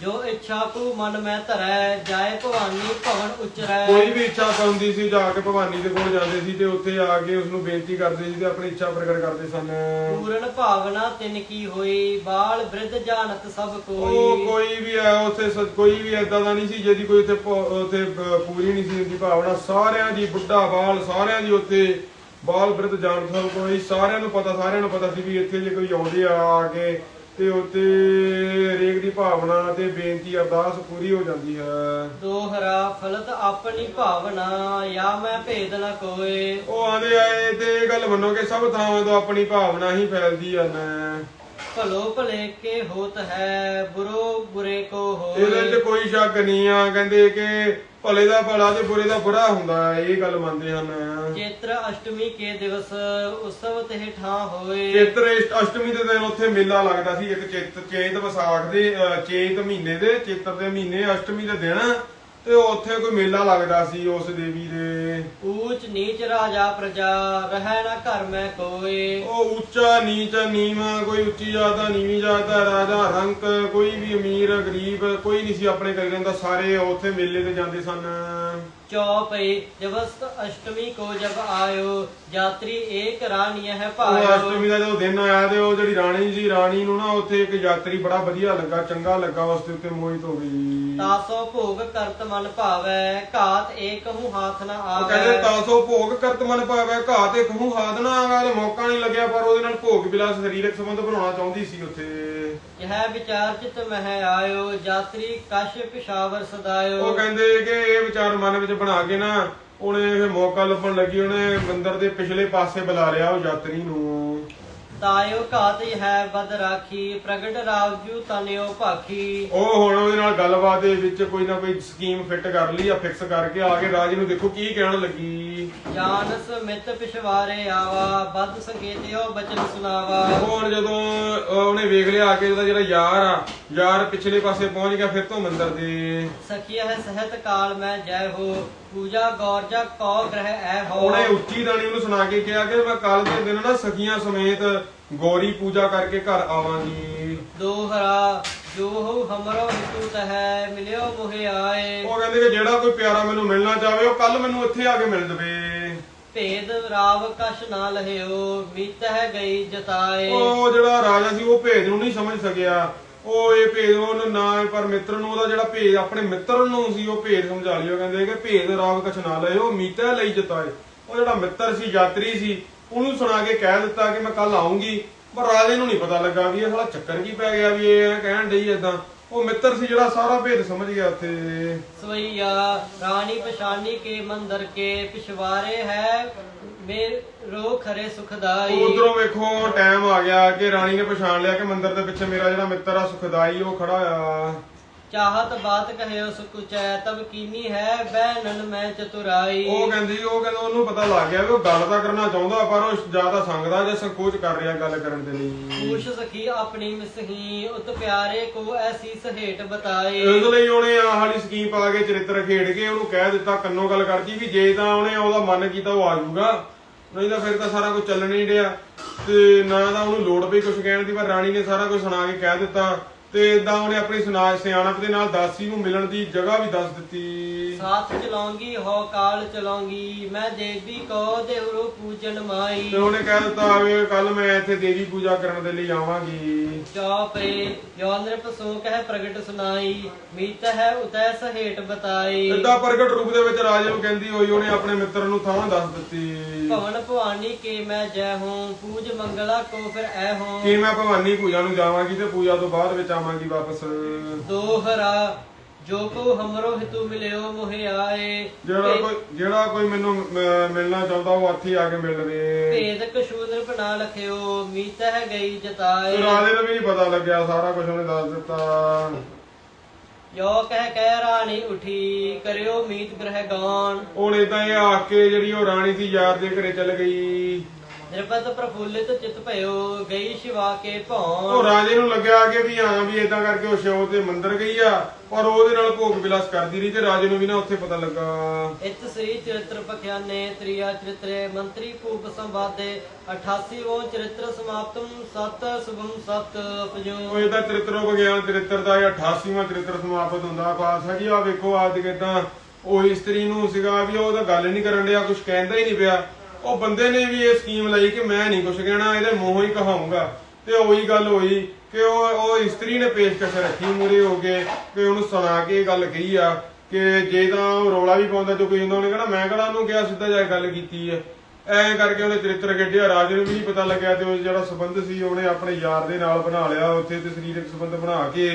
ਜੋ ਇੱਛਾ ਕੋ ਮਨ ਮੈਂ ਧਰੈ ਜਾਏ ਭਵਾਨੀ ਭਵਨ ਉਚਰੈ। ਕੋਈ ਵੀ ਇੱਛਾ ਪਾਉਂਦੀ ਸੀ ਜਾ ਕੇ ਭਵਾਨੀ ਦੇ ਕੋਲ ਜਾਂਦੇ ਸੀ ਤੇ ਉੱਥੇ ਆ ਕੇ ਉਸ ਨੂੰ ਬੇਨਤੀ ਕਰਦੇ ਸੀ ਤੇ ਆਪਣੀ ਇੱਛਾ ਪ੍ਰਗਟ ਕਰਦੇ ਸਨ। ਪੂਰਨ ਭਾਵਨਾ ਤਿਨ ਕੀ ਹੋਈ ਬਾਲ ਬ੍ਰਿਧ ਜਾਣਤ ਸਭ ਉਹ ਕੋਈ ਕੋਈ ਵੀ ਹੈ ਉੱਥੇ ਕੋਈ ਵੀ ਏਦਾਂ ਦਾ ਨਹੀਂ ਸੀ ਜਿਹਦੀ ਕੋਈ ਉੱਥੇ ਉੱਥੇ ਪੂਰੀ ਨਹੀਂ ਸੀ ਹੁੰਦੀ ਭਾਵਨਾ। ਸਾਰਿਆਂ ਦੀ ਬੁੱਢਾ ਬਾਲ ਸਾਰਿਆਂ ਦੀ ਉੱਥੇ ਬਾਲ ਬ੍ਰਿਧ ਜਾਣ ਸਭ ਕੋਈ। ਸਾਰਿਆਂ ਨੂੰ ਪਤਾ ਸਾਰਿਆਂ ਨੂੰ ਪਤਾ ਸੀ ਵੀ ਇੱਥੇ ਜੇ ਕੋਈ ਆਉਂਦੇ ਆ ਆ ਕੇ ਤੇ ਉੱਥੇ ਰੇਗ ਦੀ ਭਾਵਨਾ ਤੇ ਬੇਨਤੀ ਅਰਦਾਸ ਪੂਰੀ ਹੋ ਜਾਂਦੀ ਹੈ। ਦੋਹਰਾ ਫਲਤ ਆਪਣੀ ਭਾਵਨਾ ਜਾਂ ਮੈਂ ਭੇਦ ਨ ਕੋਏ। ਉਹ ਆਂਦੇ ਆਏ ਤੇ ਇਹ ਗੱਲ ਮੰਨੋ ਕਿ ਸਭ ਥਾਵਾਂ ਤੋਂ ਆਪਣੀ ਭਾਵਨਾ ਹੀ ਫੈਲਦੀ ਆ ਨਾ। ਭਲੋ ਭਲੇ ਕੇ ਹੋਤ ਹੈ ਬੁਰੋ ਬੁਰੇ ਕੋ ਇਹਦੇ ਹੋਏ 'ਚ ਕੋਈ ਸ਼ੱਕ ਨਹੀਂ ਆ ਕਹਿੰਦੇ ਕਿ ਭਲੇ ਦਾ ਭਲਾ ਤੇ ਬੁਰੇ ਦਾ ਬੁਰਾ ਹੁੰਦਾ ਹੈ ਇਹ ਗੱਲ ਮੰਨਦੇ ਹਨ। ਚੇਤਰ ਅਸ਼ਟਮੀ ਕੇ ਦਿਵਸ ਉਤਸਵ ਤੇ ਠਾਂ ਹੋਏ। ਚੇਤਰ ਅਸ਼ਟਮੀ ਦੇ ਦਿਨ ਉੱਥੇ ਮੇਲਾ ਲੱਗਦਾ ਸੀ ਇੱਕ ਚੇਤ ਚੇਤ ਵਿਸਾਖ ਦੇ ਚੇਤ ਮਹੀਨੇ ਦੇ ਚੇਤਰ ਦੇ ਮਹੀਨੇ ਅਸ਼ਟਮੀ ਦੇ ਦਿਨ। ਤੇ ਉੱਥੇ ਕੋਈ ਮੇਲਾ ਲੱਗਦਾ ਸੀ ਉਸ ਦੇਵੀ ਦੇ। ਊਚ ਨੀਚ ਰਾਜਾ ਪ੍ਰਜਾ ਰਹਿ ਨਾ ਘਰ ਮੈਂ ਕੋਏ। ਉਹ ਉੱਚਾ ਨੀਚ ਨੀਵਾ ਕੋਈ ਉੱਚੀ ਜਾਤ ਦਾ ਨੀਵੀਂ ਜਾਤ ਦਾ ਰਾਜਾ ਰੰਕ ਕੋਈ ਵੀ ਅਮੀਰ ਗਰੀਬ ਕੋਈ ਨਹੀਂ ਸੀ ਆਪਣੇ ਕਰੀ ਰਹਿੰਦਾ ਸਾਰੇ ਉੱਥੇ ਮੇਲੇ ਤੇ ਜਾਂਦੇ ਸਨ। ਚੌਪਈ ਜਵਸਤ ਅਸ਼ਟਮੀ ਕੋ ਜਬ ਆਇਓ ਯਾਤਰੀ ਏਕ ਰਾਣੀ ਹੈ ਭਾਇਓ। ਅਸ਼ਟਮੀ ਦਾ ਜਦੋਂ ਦਿਨ ਆਇਆ ਤੇ ਉਹ ਜਿਹੜੀ ਰਾਣੀ ਜੀ ਰਾਣੀ ਨੂੰ ਨਾ ਉੱਥੇ ਇੱਕ ਯਾਤਰੀ ਬੜਾ ਵਧੀਆ ਲੱਗਾ ਚੰਗਾ ਲੱਗਾ ਉਸ ਦੇ ਉੱਤੇ ਮੋਹਿਤ ਹੋ ਗਈ। ਤਾਸੋ ਭੋਗ ਕਰਤ ਮਨ ਭਾਵੈ ਘਾਤ ਏਕ ਹੂੰ ਹਾਥ ਨਾ ਉਹ ਕਹਿੰਦੇ ਆਵੇ ਤਾਸੋ ਭੋਗ ਕਰਤ ਮਨ ਪਾਵੈ ਘਾ ਤੇ ਖੂਹ ਹਾਦਨਾ ਆਗਰ ਮੌਕਾ ਨਹੀਂ ਲੱਗਿਆ ਪਰ ਉਹਦੇ ਨਾਲ ਭੋਗ ਵਿਲਾਸ ਸਰੀਰਕ ਸੰਬੰਧ ਬਣਾਉਣਾ ਚਾਹੁੰਦੀ ਸੀ ਉੱਥੇ। ਇਹ ਵਿਚਾਰ ਚਿਤ ਮਹਿ ਆਇਓ ਯਾਤਰੀ ਕਸ਼ ਪਿਸ਼ਾਵਰ ਸਦਾਇਓ। ਉਹ ਕਹਿੰਦੇ ਕਿ ਇਹ ਵਿਚਾਰ ਮਨ ਵਿੱਚ ਬਣਾ ਕੇ ਨਾ ਉਹਨੇ ਇਹ ਮੌਕਾ ਲੱਭਣ ਲੱਗੀ ਉਹਨੇ ਮੰਦਰ ਦੇ ਪਿਛਲੇ ਪਾਸੇ ਬੁਲਾ ਲਿਆ ਉਹ ਯਾਤਰੀ ਨੂੰ। ਤਾਇਓ ਘਾਤ ਹੈ ਬਦ ਰਾਖੀ ਪ੍ਰਗਟ ਰਾਵਜੂ ਤਨਿਓ ਭਾਖੀ। ਉਹ ਹੁਣ ਉਹਦੇ ਨਾਲ ਗੱਲਬਾਤ ਦੇ ਵਿੱਚ ਕੋਈ ਨਾ ਕੋਈ ਸਕੀਮ ਫਿੱਟ ਕਰ ਲਈ ਆ ਫਿਕਸ ਕਰਕੇ ਆ ਕੇ ਰਾਜ ਨੂੰ ਦੇਖੋ ਕੀ ਕਹਿਣ ਲੱਗੀ। ਜਾਨਸ ਮਿਤ ਪਿਸ਼ਵਾਰੇ ਆਵਾ ਬਦ ਸੰਕੇਤਿਓ ਬਚਨ ਸੁਨਾਵਾ ਹੁਣ ਜਦੋਂ ਉਹਨੇ ਵੇਖ ਲਿਆ ਆ ਕੇ ਉਹਦਾ ਜਿਹੜਾ ਯਾਰ ਆ ਯਾਰ ਪਿਛਲੇ ਪਾਸੇ ਪਹੁੰਚ ਗਿਆ ਫਿਰ ਤੋਂ ਮੰਦਰ ਦੇ। ਸਖੀਆ ਹੈ ਸਹਿਤ ਕਾਲ ਮੈਂ ਜੈ ਹੋ। ਪੂਜਾ ਗੌਰਜਾ ਕੋ ਗ੍ਰਹਿ ਐ ਹੋ। ਉਹਨੇ ਉੱਚੀ ਰਾਣੀ ਨੂੰ ਸੁਣਾ ਕੇ ਕਿਹਾ ਕਿ ਮੈਂ ਕੱਲ ਦੇ ਦਿਨ ਨਾ ਸਖੀਆਂ ਸਮੇਤ ਗੌਰੀ ਪੂਜਾ ਕਰਕੇ ਘਰ ਆਵਾਂਗੀ। ਦੋਹਰਾ ਜੋ ਹੋ ਹਮਰੋ ਹਿਤੂ ਤਹੈ ਮਿਲਿਓ ਮੁਹਿ ਆਏ। ਉਹ ਕਹਿੰਦੇ ਕਿ ਜਿਹੜਾ ਕੋਈ ਪਿਆਰਾ ਮੈਨੂੰ ਮਿਲਣਾ ਚਾਹਵੇ ਉਹ ਕੱਲ ਮੈਨੂੰ ਇੱਥੇ ਆ ਕੇ ਮਿਲ ਜਵੇ। ਭੇਦ ਰਾਵ ਕਛ ਨਾ ਲਹਿਓ ਮੀਤ ਹੈ ਗਈ ਜਤਾਏ। ਉਹ ਜਿਹੜਾ ਰਾਜਾ ਸੀ ਉਹ ਭੇਦ ਨੂੰ ਨਹੀਂ ਸਮਝ ਸਕਿਆ। ਉਹ ਇਹ ਭੇਦ ਉਹਨੂੰ ਨਾ ਪਰ ਮਿੱਤਰ ਨੂੰ ਉਹਦਾ ਜਿਹੜਾ ਭੇਦ, ਆਪਣੇ ਮਿੱਤਰ ਨੂੰ ਸੀ, ਉਹ ਭੇਦ ਸਮਝਾ ਲਿਓ। ਕਹਿੰਦੇ ਕਿ ਭੇਦ ਰਾਵ ਕਛ ਨਾ ਲਇਓ ਮੀਤਾ ਲਈ ਜਤਾਏ। ਉਹ ਜਿਹੜਾ ਮਿੱਤਰ ਸੀ, ਯਾਤਰੀ ਸੀ, ਉਹਨੂੰ ਸੁਣਾ ਕੇ ਕਹਿ ਦਿੱਤਾ ਕਿ ਮੈਂ ਕੱਲ ਆਉਂਗੀ। ਪਰ ਰਾਜੇ ਨੂੰ ਨਹੀਂ ਪਤਾ ਲੱਗਾ ਵੀ ਇਹ ਸਾਲਾ ਚੱਕਰ ਕੀ ਪੈ ਗਿਆ, ਵੀ ਇਹ ਕਹਿਣ ਡਈ ਏਦਾਂ। ਉਹ ਮਿੱਤਰ ਸੀ ਜਿਹੜਾ ਸਾਰਾ ਭੇਦ ਸਮਝ ਗਿਆ ਉੱਥੇ। ਸਵਈਆ, ਰਾਣੀ ਪਛਾਨੀ ਕੇ ਮੰਦਰ ਕੇ ਪਿਛਵਾਰੇ ਹੈ ਮੇਰੋ ਖਰੇ ਸੁਖਦਾਈ। ਉਧਰੋਂ ਵੇਖੋ ਟਾਈਮ ਆ ਗਿਆ ਕਿ ਰਾਣੀ ਨੇ ਪਛਾਣ ਲਿਆ ਕਿ ਮੰਦਿਰ ਦੇ ਪਿੱਛੇ ਮੇਰਾ ਜਿਹੜਾ ਮਿੱਤਰ ਆ ਸੁਖਦਾਈ ਉਹ ਖੜਾ ਆ ਚਾਹਤ ਬਾਤ ਕਹਿਓ ਸੁਕੁਚੈ ਤਬ ਕੀਨੀ ਹੈ ਬਹਿਨਨ ਮੈਂ ਚਤੁਰਾਈ। ਉਹ ਕਹਿੰਦੀ ਉਹ ਕਹਿੰਦਾ ਉਹਨੂੰ ਪਤਾ ਲੱਗ ਗਿਆ ਵੀ ਉਹ ਗੱਲ ਤਾਂ ਕਰਨਾ ਚਾਹੁੰਦਾ ਪਰ ਉਹ ਜ਼ਿਆਦਾ ਸੰਗਦਾ ਜਾਂ ਸੰਕੋਚ ਕਰ ਰਿਹਾ ਗੱਲ ਕਰਨ ਦੇ ਲਈ। ਪੂਛ ਸਖੀ ਆਪਣੀ ਮਿਸਹੀ ਉਤ ਪਿਆਰੇ ਕੋ ਐਸੀ ਸਹੇਟ ਬਤਾਏ। ਇਸ ਲਈ ਉਹਨੇ ਆਹ ਵਾਲੀ ਸਕੀਮ ਪਾ ਕੇ ਚਰਿੱਤਰ ਖੇਡ ਕੇ ਉਹਨੂੰ ਕਹਿ ਦਿੱਤਾ ਕੰਨੋਂ ਗੱਲ ਕਰਦੀ ਵੀ ਜੇ ਤਾਂ ਉਹਨੇ ਉਹਦਾ ਮਨ ਕੀਤਾ ਉਹ ਆ ਜਾਊਗਾ। ਨਹੀਂ ਤਾਂ ਫਿਰ ਤਾਂ ਸਾਰਾ ਕੁਝ ਚੱਲਣਾ ਹੀ ਡਿਆ। ਤੇ ਨਾ ਤਾਂ ਉਹਨੂੰ ਲੋੜ ਪਈ ਕੁਝ ਕਹਿਣ ਦੀ, ਪਰ ਰਾਣੀ ਨੇ ਸਾਰਾ ਕੁਝ ਸੁਣਾ ਕੇ ਕਹਿ ਦਿੱਤਾ। ਤੇ ਇਦਾਂ ਉਹਨੇ ਆਪਣੀ ਸੁਨਾ ਸਿਆਣਪ ਦੇ ਨਾਲ ਦਾਸੀ ਨੂੰ ਮਿਲਣ ਦੀ ਜਗ੍ਹਾ ਵੀ ਦੱਸ ਦਿੱਤੀ। ਸਾਥ ਚਲਾਉਂਗੀ ਹੋ ਕਾਲ ਚਲਾਉਂਗੀ ਮੈਂ ਦੇਵੀ ਕੋ ਦੇਵਰੋ ਪੂਜਨ ਮਾਈ। ਤੇ ਉਹਨੇ ਕਹਿ ਦਿੱਤਾ ਵੀ ਕੱਲ ਮੈਂ ਇੱਥੇ ਦੇਵੀ ਪੂਜਾ ਕਰਨ ਦੇ ਲਈ ਆਵਾਂਗੀ। ਚੌਪੇ ਜੋ ਨ੍ਰਿਪ ਸੋ ਕਹਿ ਪ੍ਰਗਟ ਸੁਨਾਈ ਮੀਤ ਹੈ ਉਤੈ ਸਹੇਟ ਬਤਾਈ। ਇਦਾਂ ਪ੍ਰਗਟ ਰੂਪ ਦੇ ਵਿੱਚ ਰਾਜੇ ਨੂੰ ਕਹਿੰਦੀ ਹੋਈ ਉਹਨੇ ਆਪਣੇ ਮਿੱਤਰ ਨੂੰ ਥਾਂ ਦੱਸ ਦਿੱਤੀ। ਭਵਨ ਭਵਾਨੀ ਕੇ ਮੈਂ ਜੈ ਹੂੰ ਪੂਜ ਮੰਗਲਾ ਕੋ ਫਿਰ ਐ ਹੂੰ ਕਿ ਮੈਂ ਭਵਾਨੀ ਪੂਜਾ ਨੂੰ ਜਾਵਾਂਗੀ ਤੇ ਪੂਜਾ ਤੋਂ ਬਾਅਦ ਵਿੱਚ ਆਵਾਂਗੀ ਵਾਪਸ। ਦੋਹਰਾ ਜੋ ਕੋ ਹਮਰੋ ਹਿਤੂ ਮਿਲਿਓ ਮੁਹਿ ਆਏ। ਜਿਹੜਾ ਕੋਈ ਜਿਹੜਾ ਕੋਈ ਮੈਨੂੰ ਮਿਲਣਾ ਚਾਹੁੰਦਾ ਉਹ ਹੱਥੀ ਆ ਕੇ ਮਿਲ ਲਵੇ। ਭੇਦ ਕਸ਼ੂਦਰ ਬਣਾ ਲਖਿਓ ਮੀਤ ਹੈ ਗਈ ਜਤਾਏ। ਰਾਜੇ ਨੂੰ ਵੀ ਨਹੀਂ ਪਤਾ ਲੱਗਿਆ ਸਾਰਾ ਕੁਝ ਉਹਨੇ ਦੱਸ ਦਿੱਤਾ। ਜੋ ਕਹਿ ਕਹਿ ਰਾਣੀ ਉਠੀ ਕਰਿਓ ਮੀਤ ਗ੍ਰਹਿ ਗਾਨ ਹੁਣ ਇਦਾਂ ਇਹ ਆ ਕੇ ਜਿਹੜੀ ਉਹ ਰਾਣੀ ਸੀ ਯਾਰ ਦੇ ਘਰੇ ਚਲ ਗਈ। ਨਿਰਪਤ ਪ੍ਰਫੁੱਲਿਤ ਚਿਤ ਭਇਓ ਗਈ ਸ਼ਿਵਾ ਕੇ ਉਹ ਭੌਣ ਰਾਜੇ ਨੂੰ ਲੱਗਿਆ ਕਿ ਵੀ ਹਾਂ ਵੀ ਇਦਾਂ ਕਰਕੇ ਉਹ ਸ਼ਿਵ ਦੇ ਮੰਦਿਰ ਗਈ ਆ ਪਰ ਉਹਦੇ ਨਾਲ ਭੋਗ ਵਿਲਾਸ ਕਰਦੀ ਰਹੀ ਤੇ ਰਾਜੇ ਨੂੰ ਵੀ ਨਾ ਉੱਥੇ ਪਤਾ ਲੱਗਾ। ਇਤ ਸ੍ਰੀ ਚਰਿਤ੍ਰ ਪਖਿਆਨੇ ਤ੍ਰਿਆ ਚਰਿਤਰੇ ਮੰਤਰੀ ਭੂਪ ਸੰਵਾਦੇ 88ਵਾਂ ਚਰਿਤ੍ਰ ਸਮਾਪਤਮ ਸਤ ਸੁਭਮ ਸਤ ਪਜੋ ਉਹ ਇਹਦਾ ਚਰਿੱਤਰੋ ਵਿਗਿਆਨ ਚਰਿੱਤਰ ਦਾ ਇਹ 88ਵਾਂ ਚਰਿੱਤਰ ਸਮਾਪਤ ਹੁੰਦਾ। ਖਾਲਸਾ ਜੀ ਆ ਵੇਖੋ ਆ ਕਿਦਾਂ ਉਹ ਇਸਤਰੀ ਨੂੰ ਸੀਗਾ ਵੀ ਉਹ ਤਾਂ ਗੱਲ ਨਹੀਂ ਕਰਨ ਡਿਆ ਕੁਝ ਕਹਿੰਦਾ ਹੀ ਨਹੀਂ ਪਿਆ। ਉਹ ਬੰਦੇ ਨੇ ਵੀ ਇਹ ਸਕੀਮ ਲਈ ਕਿ ਮੈਂ ਨਹੀਂ ਕੁਝ ਕਹਿਣਾ, ਇਹਦੇ ਮੂੰਹੋਂ ਹੀ ਕਹਾਉਂਗਾ। ਤੇ ਉਹੀ ਗੱਲ ਹੋਈ ਕਿ ਉਹ ਉਹ ਇਸਤਰੀ ਨੇ ਪੇਸ਼ਕਸ਼ ਰੱਖੀ ਮੂਰੇ ਹੋ ਕੇ ਕਿ ਉਹਨੂੰ ਸੁਣਾ ਕੇ ਇਹ ਗੱਲ ਕਹੀ ਆ ਕਿ ਜੇ ਤਾਂ ਉਹ ਰੌਲਾ ਵੀ ਪਾਉਂਦਾ ਜੋ ਕੋਈ ਹੁੰਦਾ, ਉਹਨੇ ਕਹਿਣਾ, ਮੈਂ ਕਿਹੜਾ ਉਹਨੂੰ ਕਿਹਾ, ਸਿੱਧਾ ਜਾ ਗੱਲ ਕੀਤੀ ਹੈ ਐਂ ਕਰਕੇ ਉਹਨੇ ਚਰਿੱਤਰ ਖੇਡਿਆ ਰਾਜੇ ਨੂੰ ਵੀ ਨਹੀਂ ਪਤਾ ਲੱਗਿਆ ਤੇ ਉਹ ਜਿਹੜਾ ਸਬੰਧ ਸੀ, ਉਹਨੇ ਆਪਣੇ ਯਾਰ ਦੇ ਨਾਲ ਬਣਾ ਲਿਆ, ਉੱਥੇ ਤੇ ਸਰੀਰਕ ਸਬੰਧ ਬਣਾ ਕੇ,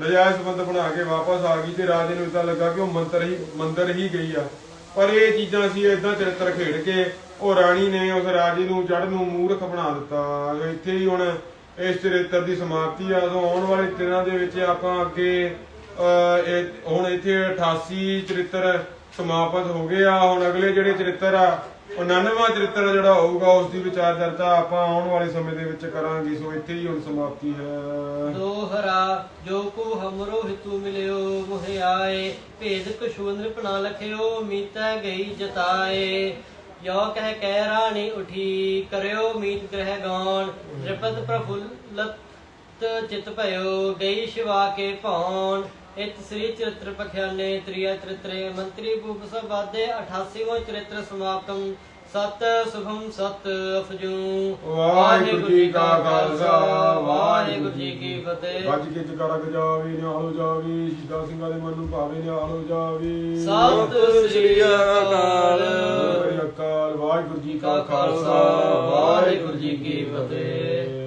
ਨਜਾਇਜ਼ ਸਬੰਧ ਬਣਾ ਕੇ ਵਾਪਸ ਆ ਗਈ ਤੇ ਰਾਜੇ ਨੂੰ ਇਦਾਂ ਲੱਗਾ ਕਿ ਉਹ ਮੰਤਰ ਹੀ, ਮੰਦਰ ਹੀ ਗਈ ਆ। ਪਰ ਇਹ ਚੀਜ਼ਾਂ ਸੀ ਇਦਾਂ ਚਰਿੱਤਰ ਖੇਡ ਕੇ ਉਹ ਰਾਣੀ ਨੇ ਉਸ ਰਾਜੇ ਨੂੰ ਜੜ ਨੂੰ ਮੂਰਖ ਬਣਾ ਦਿੱਤਾ। ਇੱਥੇ ਹੀ ਹੁਣ ਇਸ ਚਰਿੱਤਰ ਦੀ ਸਮਾਪਤੀ ਆ। ਸੋ ਆਉਣ ਵਾਲੇ ਦਿਨਾਂ ਦੇ ਵਿੱਚ ਆਪਾਂ ਅੱਗੇ ਹੁਣ ਇੱਥੇ 88 ਚਰਿੱਤਰ ਸਮਾਪਤ ਹੋ ਗਏ ਆ। ਹੁਣ ਅਗਲੇ ਜਿਹੜੇ ਚਰਿੱਤਰ ਆ 99ਵਾਂ ਚਰਿੱਤਰ ਜਿਹੜਾ ਹੋਊਗਾ, ਉਸ ਦੀ ਵਿਚਾਰ ਚਰਚਾ ਆਪਾਂ ਆਉਣ ਵਾਲੇ ਸਮੇਂ ਦੇ ਵਿੱਚ ਕਰਾਂਗੇ। ਸੋ ਇੱਥੇ ਹੀ ਹੁਣ ਸਮਾਪਤੀ ਹੈ। ਦੋਹਰਾ, ਜੋ ਕੋ ਹਮਰੋ ਹਿਤੂ ਮਿਲਿਓ, ਮੁਹਿ ਭੇਦ ਕਛੂ ਨਿਰਪਣਾ ਲਖਿਓ, ਮੀਤੈ ਗਈ ਜਤਾਏ। ਜੋ ਕਹਿ ਕਹਿ ਰਾਣੀ ਉਠੀ ਕਰਿਓ ਮੀਤ ਗ੍ਰਹਿ ਗਾਣ ਤ੍ਰਿਪਤ ਪ੍ਰਫੁੱਲਤ ਚਿਤ ਭਇਓ ਗਈ ਸ਼ਿਵਾ ਕੇ ਭੌਣ ਇਤ ਸ੍ਰੀ ਚਰਿਤ੍ਰ ਪਖਿਆਨੇ ਤ੍ਰਿਆ ਚਰਿਤਰੇ ਮੰਤਰੀ ਭੂਪ ਸਬਾਦੇ 88ਵਾਂ ਚਰਿਤ੍ਰ ਸਮਾਪਤਮ। ਸਤ ਸੁਭਮ ਸਤ ਅਫਜੂ। ਵਾਹਿਗੁਰੂ ਜੀ ਕਾ ਖਾਲਸਾ ਵਾਹਿਗੁਰੂ ਜੀ ਕੀ ਫਤਿਹ। ਗੱਜ ਕੇ ਜਗਾਰਾ ਗਜਾਵੇ ਨਿਹਾਲ ਹੋ ਜਾਵੇ ਸ਼ੀਦਾ ਸਿੰਘਾਂ ਦੇ ਮਨ ਨੂੰ ਭਾਵੇ ਨਿਹਾਲ ਹੋ ਜਾਵੇ। ਸਤਿ ਸ੍ਰੀ ਅਕਾਲ। ਅਕਾਲ। ਵਾਹਿਗੁਰੂ ਜੀ ਕਾ ਖਾਲਸਾ ਵਾਹਿਗੁਰੂ ਜੀ ਕੀ ਫਤਿਹ।